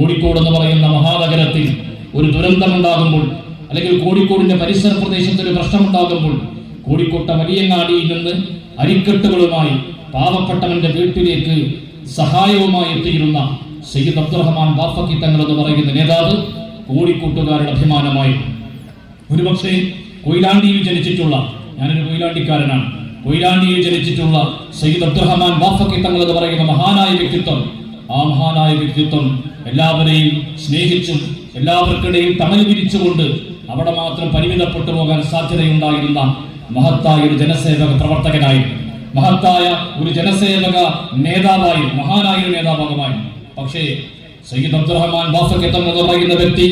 കോഴിക്കോട് എന്ന് പറയുന്ന മഹാനഗരത്തിൽ ഒരു ദുരന്തമുണ്ടാകുമ്പോൾ അല്ലെങ്കിൽ കോഴിക്കോടിന്റെ പരിസര പ്രദേശത്ത് ഒരു പ്രശ്നമുണ്ടാകുമ്പോൾ കോഴിക്കോട്ടെ വലിയങ്ങാടിയിൽ നിന്ന് അരിക്കെട്ടുകളുമായി പാവപ്പെട്ടവന്റെ വീട്ടിലേക്ക് സഹായവുമായി എത്തിയിരുന്ന സയ്യിദ് അബ്ദുറഹ്മാൻ ബാഫക്കി തങ്ങൾ എന്ന് പറയുന്ന നേതാവ് കോഴിക്കോട്ടുകാരുടെ അഭിമാനമായി. ഒരുപക്ഷെ കൊയിലാണ്ടിയിൽ ജനിച്ചിട്ടുള്ള ഞാനൊരു കൊയിലാണ്ടിക്കാരനാണ്. കൊയിലാണ്ടിയിൽ ജനിച്ചിട്ടുള്ള സയ്യിദ് അബ്ദുറഹ്മാൻ ബാഫക്കി തങ്ങൾ എന്ന് പറയുന്ന മഹാനായ വ്യക്തിത്വം ആ മഹാനായ വ്യക്തിത്വം എല്ലാവരെയും സ്നേഹിച്ചും എല്ലാവർക്കിടയിൽ തണൽ വിരിച്ചുകൊണ്ട് അവിടെ മാത്രം പരിമിതപ്പെട്ടു പോകാൻ സാധ്യതയുണ്ടായിരുന്ന മഹത്തായ ഒരു ജനസേവക പ്രവർത്തകനായിരുന്നു. മഹത്തായ ഒരു ജനസേവക നേതാവായി മഹാനായ നേതാവാകുമായി പക്ഷേ സയ്യിദ് അബ്ദുറഹ്മാൻ ബാഫക്കി തങ്ങൾ എന്ന് പറയുന്ന വ്യക്തി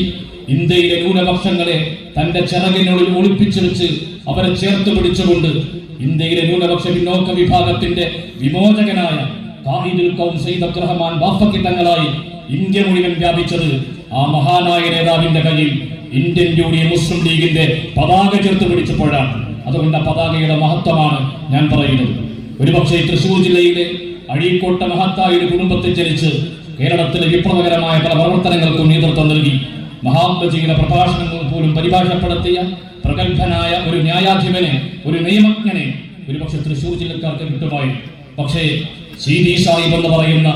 ഇന്ത്യയിലെ ന്യൂനപക്ഷങ്ങളെ തന്റെ ചിറകിനുള്ളിൽ ഒളിപ്പിച്ചു വെച്ച് അവരെ ചേർത്ത് പിടിച്ചുകൊണ്ട് ഇന്ത്യയിലെ ന്യൂനപക്ഷ പിന്നോക്ക വിഭാഗത്തിന്റെ വിമോചകനായ കാഹിദുൽ ഖൗം സയ്യിദ് അബ്ദുറഹ്മാൻ ബാഫക്കി തങ്ങളായി ഇന്ത്യ മുഴുവൻ വ്യാപിച്ചത് ആ മഹാനായ നേതാവിന്റെ കയ്യിൽ ഇന്ത്യൻ യൂണിയൻ മുസ്ലിം ലീഗിന്റെ പതാക ചേർത്ത് പിടിച്ചപ്പോഴാണ്. അതുകൊണ്ട് ആ പതാകയുടെ മഹത്വമാണ് ഞാൻ പറയുന്നത്. ഒരുപക്ഷെ തൃശൂർ ജില്ലയിലെ അഴീക്കോട്ട മഹത്തായ ഒരു കുടുംബത്തിൽ ജനിച്ച് കേരളത്തിലെ വിപ്ലവകരമായ പല പ്രവർത്തനങ്ങൾക്കും നേതൃത്വം നൽകി. മഹാത്മജിയുടെ പ്രഭാഷണങ്ങൾ പോലും പരിഭാഷപ്പെടുത്തിയ പ്രഗത്ഭനായ ഒരു ന്യായാധിപനെ ഒരു നിയമജ്ഞനെ ഒരുപക്ഷെ തൃശൂർ ജില്ലക്കാർക്ക് കിട്ടുമായി പക്ഷേ സി. ഡി സാഹിബ് എന്ന് പറയുന്ന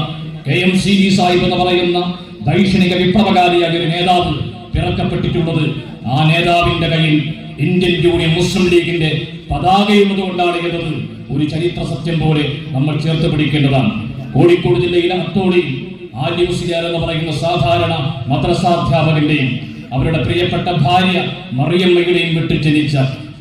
K M C V Sahib എന്ന് പറയുന്ന ദൈക്ഷണിക വിപ്ലവകാരിയായ ഒരു നേതാവ് പിറക്കപ്പെട്ടിട്ടുള്ളത് ആ നേതാവിന്റെ കയ്യിൽ ഇന്ത്യൻ യൂണിയൻ മുസ്ലിം ലീഗിന്റെ പതാകയുള്ളത് കൊണ്ടാണ് എന്നത് ഒരു ചരിത്ര സത്യം പോലെ നമ്മൾ ചേർത്ത് പിടിക്കേണ്ടതാണ്. കോഴിക്കോട് ജില്ലയിലെ അത്തോളി ആര്യ മുസ്ലിയാർ എന്ന് പറയുന്ന സാധാരണ മദ്രസാധ്യാപകന്റെയും അവരുടെ പ്രിയപ്പെട്ട ഭാര്യ മറിയമ്മയുടെയും വിട്ടു ജനിച്ച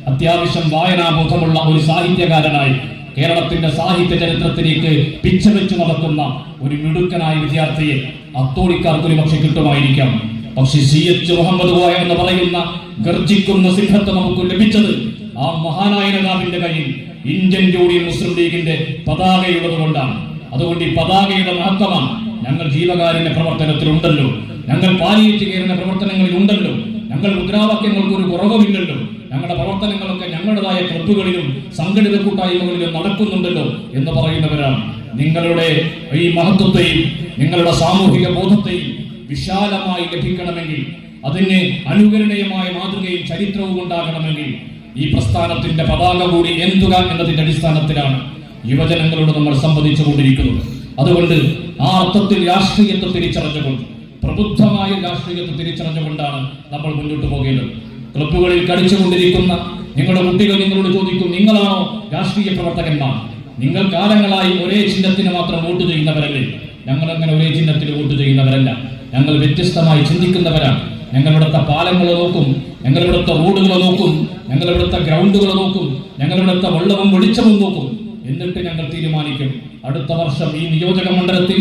അത്യാവശ്യം വായനാബോധമുള്ള ഒരു സാഹിത്യകാരനായി കേരളത്തിന്റെ സാഹിത്യ ചരിത്രത്തിലേക്ക് പിച്ചവെച്ചു നടക്കുന്ന ഒരു മിടുക്കനായ വിദ്യാർത്ഥിയെ അത്തോളിക്കാർക്ക് ഒരു പക്ഷെ കിട്ടുമായിരിക്കാം. പക്ഷെ സി എച്ച് മുഹമ്മദ് എന്ന് പറയുന്ന ഗർജിക്കുന്ന സിംഹത്തെ നമുക്ക് ലഭിച്ചത് ആ മഹാനായ നേതാവിന്റെ കയ്യിൽ ഇന്ത്യൻ യൂണിയൻ മുസ്ലിം ലീഗിന്റെ പതാകയുള്ളത് കൊണ്ടാണ്. അതുകൊണ്ട് ഈ പതാകയുടെ മഹത്വമാണ്. ഞങ്ങൾ ജീവകാരുണ്യ പ്രവർത്തനത്തിലുണ്ടല്ലോ. ഞങ്ങൾ പാലിയേറ്റ് കയറുന്ന പ്രവർത്തനങ്ങളിൽ ഉണ്ടല്ലോ. ഞങ്ങൾ മുദ്രാവാക്യങ്ങൾക്ക് ഒരു കുറവുമില്ലല്ലോ ഞങ്ങളുടെ പ്രവർത്തനങ്ങളൊക്കെ ഞങ്ങളുടേതായ ക്ലബുകളിലും സംഘടിത കൂട്ടായ്മകളിലും നടക്കുന്നുണ്ടല്ലോ എന്ന് പറയുന്നവരാണ്. നിങ്ങളുടെ ഈ മഹത്വത്തെയും നിങ്ങളുടെ സാമൂഹിക ബോധത്തെയും വിശാലമായി ലഭിക്കണമെങ്കിൽ അതിന് അനുകരണീയമായ മാതൃകയും ചരിത്രവും ഉണ്ടാകണമെങ്കിൽ ഈ പ്രസ്ഥാനത്തിന്റെ പതാക കൂടി എന്തുക എന്നതിന്റെ അടിസ്ഥാനത്തിലാണ് യുവജനങ്ങളോട് നമ്മൾ സംവദിച്ചു കൊണ്ടിരിക്കുന്നത് അതുകൊണ്ട് ആ അർത്ഥത്തിൽ രാഷ്ട്രീയത്തെ തിരിച്ചറിഞ്ഞുകൊണ്ട് പ്രബുദ്ധമായ രാഷ്ട്രീയത്തെ തിരിച്ചറിഞ്ഞുകൊണ്ടാണ് നമ്മൾ മുന്നോട്ട് പോകേണ്ടത് ക്ലബ്ബുകളിൽ കളിച്ചുകൊണ്ടിരിക്കുന്ന നിങ്ങളുടെ കുട്ടികൾ നിങ്ങളോട് ചോദിക്കും നിങ്ങളാണോ രാഷ്ട്രീയ പ്രവർത്തകന്മാർ? നിങ്ങൾ കാലങ്ങളായി ഒരേ ചിഹ്നത്തിന് മാത്രം വോട്ട് ചെയ്യുന്നവരല്ലേ? ഞങ്ങൾ അങ്ങനെ ഒരേ ചിഹ്നത്തിന് വോട്ട് ചെയ്യുന്നവരല്ല. ഞങ്ങൾ വ്യത്യസ്തമായി ചിന്തിക്കുന്നവരാണ്. ഞങ്ങളിവിടുത്തെ പാലങ്ങളെ നോക്കും ഞങ്ങളിവിടുത്തെ റോഡുകളെ നോക്കും ഞങ്ങളിവിടുത്തെ ഗ്രൗണ്ടുകളെ നോക്കും ഞങ്ങളിവിടുത്തെ വെള്ളവും വെളിച്ചവും നോക്കും. എന്നിട്ട് ഞങ്ങൾ തീരുമാനിക്കും അടുത്ത വർഷം ഈ നിയോജക മണ്ഡലത്തിൽ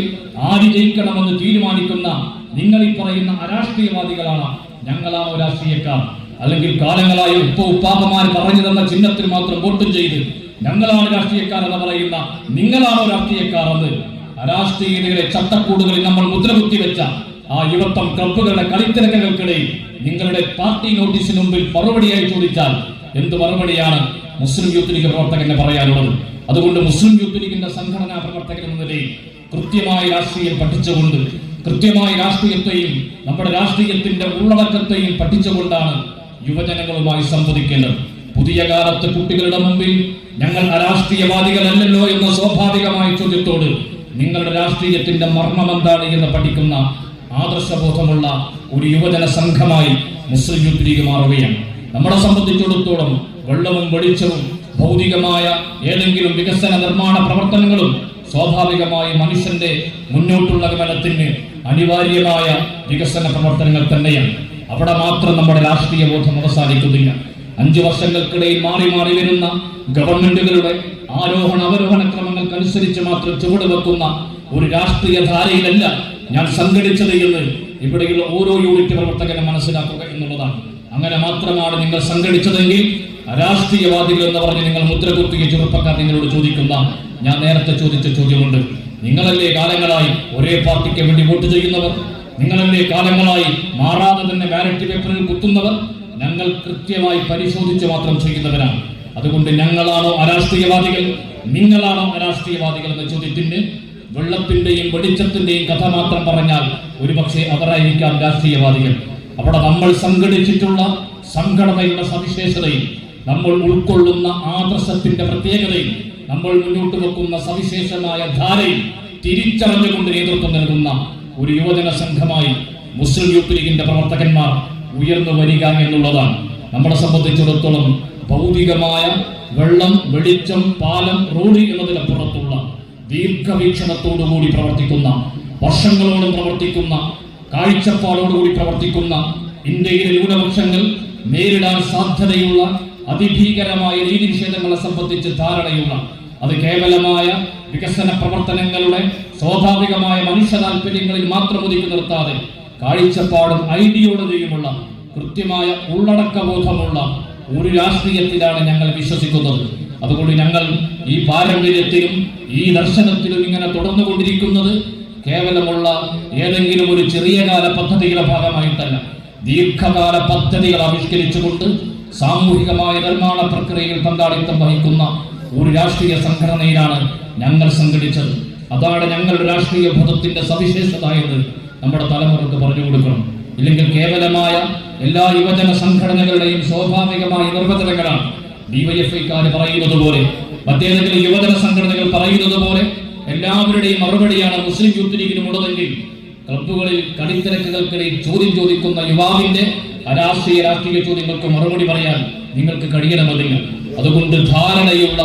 ആര് ജയിക്കണമെന്ന് തീരുമാനിക്കുന്ന നിങ്ങൾ ഈ പറയുന്ന അരാഷ്ട്രീയവാദികളാണ് ഞങ്ങളാണോ രാഷ്ട്രീയക്കാർ? അല്ലെങ്കിൽ കാലങ്ങളായി ഉപ്പ ഉപ്പാപ്പമാർ പറഞ്ഞു തന്ന ചിഹ്നത്തിൽ മാത്രം വോട്ടും ചെയ്ത് ഞങ്ങളാണ് രാഷ്ട്രീയക്കാർ എന്ന് പറയുന്ന നിങ്ങളാണോ രാഷ്ട്രീയക്കാർ എന്ന് അരാഷ്ട്രീയതയുടെ ചട്ടക്കൂടുകളിൽ നമ്മൾ മുദ്രകുത്തി വെച്ച ആ യുവത്വം ക്ലബുകളുടെ കളിത്തിരക്കുകൾക്കിടയിൽ നിങ്ങളുടെ പാർട്ടി നോട്ടീസിന് മുമ്പിൽ മറുപടിയായി ചോദിച്ചാൽ എന്ത് മറുപടിയാണ് മുസ്ലിം യൂത്ത് ലീഗ് പ്രവർത്തകന് പറയാനുള്ളത്? അതുകൊണ്ട് മുസ്ലിം യൂത്ത് ലീഗിന്റെ സംഘടനാ പ്രവർത്തകൻ എന്ന നിലയിൽ കൃത്യമായി രാഷ്ട്രീയം പഠിച്ചുകൊണ്ട് കൃത്യമായി രാഷ്ട്രീയത്തെയും നമ്മുടെ രാഷ്ട്രീയത്തിന്റെ ഉള്ളടക്കത്തെയും പഠിച്ചുകൊണ്ടാണ് യുവജനങ്ങളുമായി സംവദിക്കേണ്ടത്. പുതിയ കാലത്ത് കുട്ടികളുടെ മുമ്പിൽ ഞങ്ങൾ അരാഷ്ട്രീയവാദികളല്ലല്ലോ എന്ന സ്വാഭാവികമായ ചോദ്യത്തോട് നിങ്ങളുടെ രാഷ്ട്രീയത്തിന്റെ മർമ്മം എന്താണ് എന്ന് പഠിക്കുന്ന ആദർശബോധമുള്ള ഒരു യുവജന സംഘമായി മുസ്ലിം യൂത്ത് ലീഗ് മാറുകയാണ്. നമ്മളെ സംബന്ധിച്ചിടത്തോളം വെള്ളവും വെളിച്ചവും ഭൗതികമായ ഏതെങ്കിലും വികസന നിർമ്മാണ പ്രവർത്തനങ്ങളും സ്വാഭാവികമായി മനുഷ്യന്റെ മുന്നോട്ടുള്ള ഗമനത്തിന് അനിവാര്യമായ വികസന പ്രവർത്തനങ്ങൾ തന്നെയാണ്. അവിടെ മാത്രം നമ്മുടെ രാഷ്ട്രീയ ബോധം അവസാനിക്കുന്നില്ല. അഞ്ചു വർഷങ്ങൾക്കിടയിൽ മാറി മാറി വരുന്ന ഗവൺമെന്റുകളുടെ ആരോഹണ അവരോഹണ ക്രമങ്ങൾക്കനുസരിച്ച് മാത്രം ചുവട് വെക്കുന്ന ഒരു രാഷ്ട്രീയ ധാരയിലല്ല ഞാൻ സംഘടിച്ചത് എന്ന് ഇവിടെയുള്ള ഓരോ യൂണിറ്റ് പ്രവർത്തകനും മനസ്സിലാക്കുക എന്നുള്ളതാണ്. അങ്ങനെ മാത്രമാണ് നിങ്ങൾ സംഘടിച്ചതെങ്കിൽ രാഷ്ട്രീയവാദികൾ എന്ന് പറഞ്ഞ് നിങ്ങൾ മുദ്ര കുത്തുകയും ചെറുപ്പക്കാർ നിങ്ങളോട് ചോദിക്കുന്ന ഞാൻ നേരത്തെ ചോദിച്ച ചോദ്യമുണ്ട്. നിങ്ങളല്ലേ കാലങ്ങളായി ഒരേ പാർട്ടിക്ക് വേണ്ടി വോട്ട് ചെയ്യുന്നവർ? നിങ്ങളല്ലേ കാലങ്ങളായി മാറാതെ തന്നെ ബാലറ്റ് പേപ്പറിൽ കുത്തുന്നവർ? ഞങ്ങൾ കൃത്യമായി പരിശോധിച്ച് മാത്രം ചെയ്യുന്നവരാണ്. അതുകൊണ്ട് ഞങ്ങളാണോ അരാഷ്ട്രീയവാദികൾ? നിങ്ങളാണോ അരാഷ്ട്രീയവാദികൾ എന്ന ചോദ്യത്തിന് വെള്ളത്തിന്റെയും വെളിച്ചത്തിന്റെയും കഥ മാത്രം പറഞ്ഞാൽ ഒരുപക്ഷെ അവരായിരിക്കാം രാഷ്ട്രീയവാദികൾ. അവിടെ നമ്മൾ സംഘടിച്ചിട്ടുള്ള സംഘടനയുടെ സവിശേഷതയും നമ്മൾ ഉൾക്കൊള്ളുന്ന ആദർശത്തിന്റെ പ്രത്യേകതയും നമ്മൾ മുന്നോട്ട് വെക്കുന്ന സവിശേഷമായ ധാരയും തിരിച്ചറിഞ്ഞുകൊണ്ട് നേതൃത്വം നൽകുന്ന ഒരു യുവജന സംഘമായി മുസ്ലിം യൂത്ത് ലീഗിന്റെ പ്രവർത്തകന്മാർ ഉയർന്നു വരിക എന്നുള്ളതാണ്. നമ്മളെ സംബന്ധിച്ചിടത്തോളം ഭൗതികമായ വെള്ളം വെളിച്ചം പാലം റോഡ് എന്നതിനപ്പുറത്തുള്ള ദീർഘവീക്ഷണത്തോടുകൂടി പ്രവർത്തിക്കുന്ന വർഷങ്ങളോളം പ്രവർത്തിക്കുന്ന കാഴ്ചപ്പാടോടുകൂടി പ്രവർത്തിക്കുന്ന ഇന്ത്യയിലെ ന്യൂനപക്ഷങ്ങൾ നേരിടാൻ സാധ്യതയുള്ള അതിഭീകരമായ രീതി നിഷേധങ്ങളെ സംബന്ധിച്ച് ധാരണയുള്ള അത് കേവലമായ വികസന പ്രവർത്തനങ്ങളുടെ സ്വാഭാവികമായ മനുഷ്യ താല്പര്യങ്ങളിൽ മാത്രം ഒതുക്കി നിർത്താതെ കാഴ്ചപ്പാടും ഐഡിയോളജിയുമുള്ള കൃത്യമായ ഉള്ളടക്കബോധമുള്ള ഒരു രാഷ്ട്രീയത്തിലാണ് ഞങ്ങൾ വിശ്വസിക്കുന്നത്. അതുകൊണ്ട് ഞങ്ങൾ ഈ പാരമ്പര്യത്തിലും ഈ ദർശനത്തിലും ഇങ്ങനെ തുടർന്നുകൊണ്ടിരിക്കുന്നത് കേവലമുള്ള ഏതെങ്കിലും ഒരു ചെറിയ കാല പദ്ധതിയുടെ ഭാഗമായിട്ടല്ല ദീർഘകാല പദ്ധതികൾ ആവിഷ്കരിച്ചുകൊണ്ട് സാമൂഹികമായ നിർമ്മാണ പ്രക്രിയയിൽ പങ്കാളിത്തം വഹിക്കുന്ന ഒരു രാഷ്ട്രീയ സംഘടനയിലാണ് ഞങ്ങൾ സംഘടിച്ചത്. അതാണ് ഞങ്ങളുടെ രാഷ്ട്രീയ ബോധത്തിന്റെ സവിശേഷത എന്ന് നമ്മുടെ തലമുറയ്ക്ക് പറഞ്ഞു കൊടുക്കണം. ഇല്ലെങ്കിൽ കേവലമായ എല്ലാ യുവജന സംഘടനകളുടെയും സ്വാഭാവികമായ നിർവചനങ്ങളാണ്. ഡിവൈഎഫ്ഐക്കാർ പറയുന്നത് പോലെ മറ്റേതെങ്കിലും യുവജന സംഘടനകൾ പറയുന്നത് പോലെ എല്ലാവരുടെയും മറുപടിയാണ് മുസ്ലിം യൂത്ത് ലീഗിനും ഉള്ളതെങ്കിൽ ക്ലബുകളിൽ കളിത്തിരക്കുകൾക്കിടയിൽ ചോദ്യം ചോദിക്കുന്ന യുവാവിന്റെ അരാഷ്ട്രീയ രാഷ്ട്രീയ ചോദ്യങ്ങൾക്ക് മറുപടി പറയാൻ നിങ്ങൾക്ക് കഴിയണമെന്നില്ല. അതുകൊണ്ട് ധാരണയുള്ള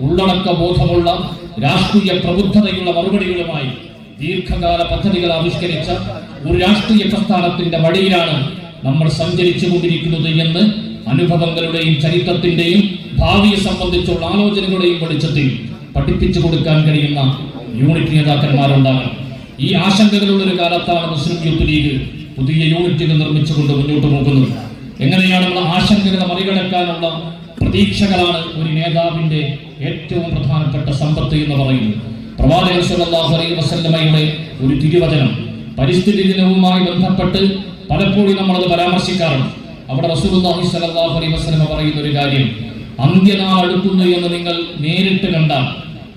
ഉള്ളടക്ക ബോധമുള്ള രാഷ്ട്രീയ പ്രബുദ്ധതയുള്ള മറുപടികളുമായി ദീർഘകാല പദ്ധതികൾ ആവിഷ്കരിച്ച ഒരു രാഷ്ട്രീയ പ്രസ്ഥാനത്തിന്റെ വഴിയിലാണ് നമ്മൾ സഞ്ചരിച്ചു കൊണ്ടിരിക്കുന്നത് എന്ന് അനുഭവങ്ങളുടെയും ചരിത്രത്തിന്റെയും ഭാവിയെ സംബന്ധിച്ചുള്ള ആലോചനകളുടെയും വെളിച്ചത്തിൽ പഠിപ്പിച്ചു കൊടുക്കാൻ കഴിയുന്ന യൂണിറ്റ് നേതാക്കന്മാരുണ്ടാകണം. ഈ ആശങ്കകളുള്ള ഒരു കാലത്താണ് മുസ്ലിം യൂത്ത് ലീഗ് പുതിയ യൂണിറ്റുകൾ നിർമ്മിച്ചുകൊണ്ട് മുന്നോട്ട് പോകുന്നത്. എങ്ങനെയാണ് നമ്മൾ ആശങ്കകളെ മറികടക്കാനുള്ള പ്രതീക്ഷകളാണ് ഒരു നേതാവിന്റെ ഏറ്റവും പ്രധാനപ്പെട്ട സമ്പത്ത് എന്ന് പറയുന്നത്. പ്രവാചകൻ സല്ലല്ലാഹു അലൈഹി വസല്ലമയുടെ ഒരു തിരുവചനം പരിസ്ഥിതി ദിനവുമായി ബന്ധപ്പെട്ട് പലപ്പോഴും നമ്മളത് പരാമർശിക്കാറുണ്ട്. അവിടെ റസൂലുള്ളാഹി സ്വല്ലല്ലാഹു അലൈഹി വസല്ലമ പറയുന്ന ഒരു കാര്യം അന്ത്യനാൾ അടുക്കുന്നു എന്ന് നിങ്ങൾ നേരിട്ട് കണ്ടാൽ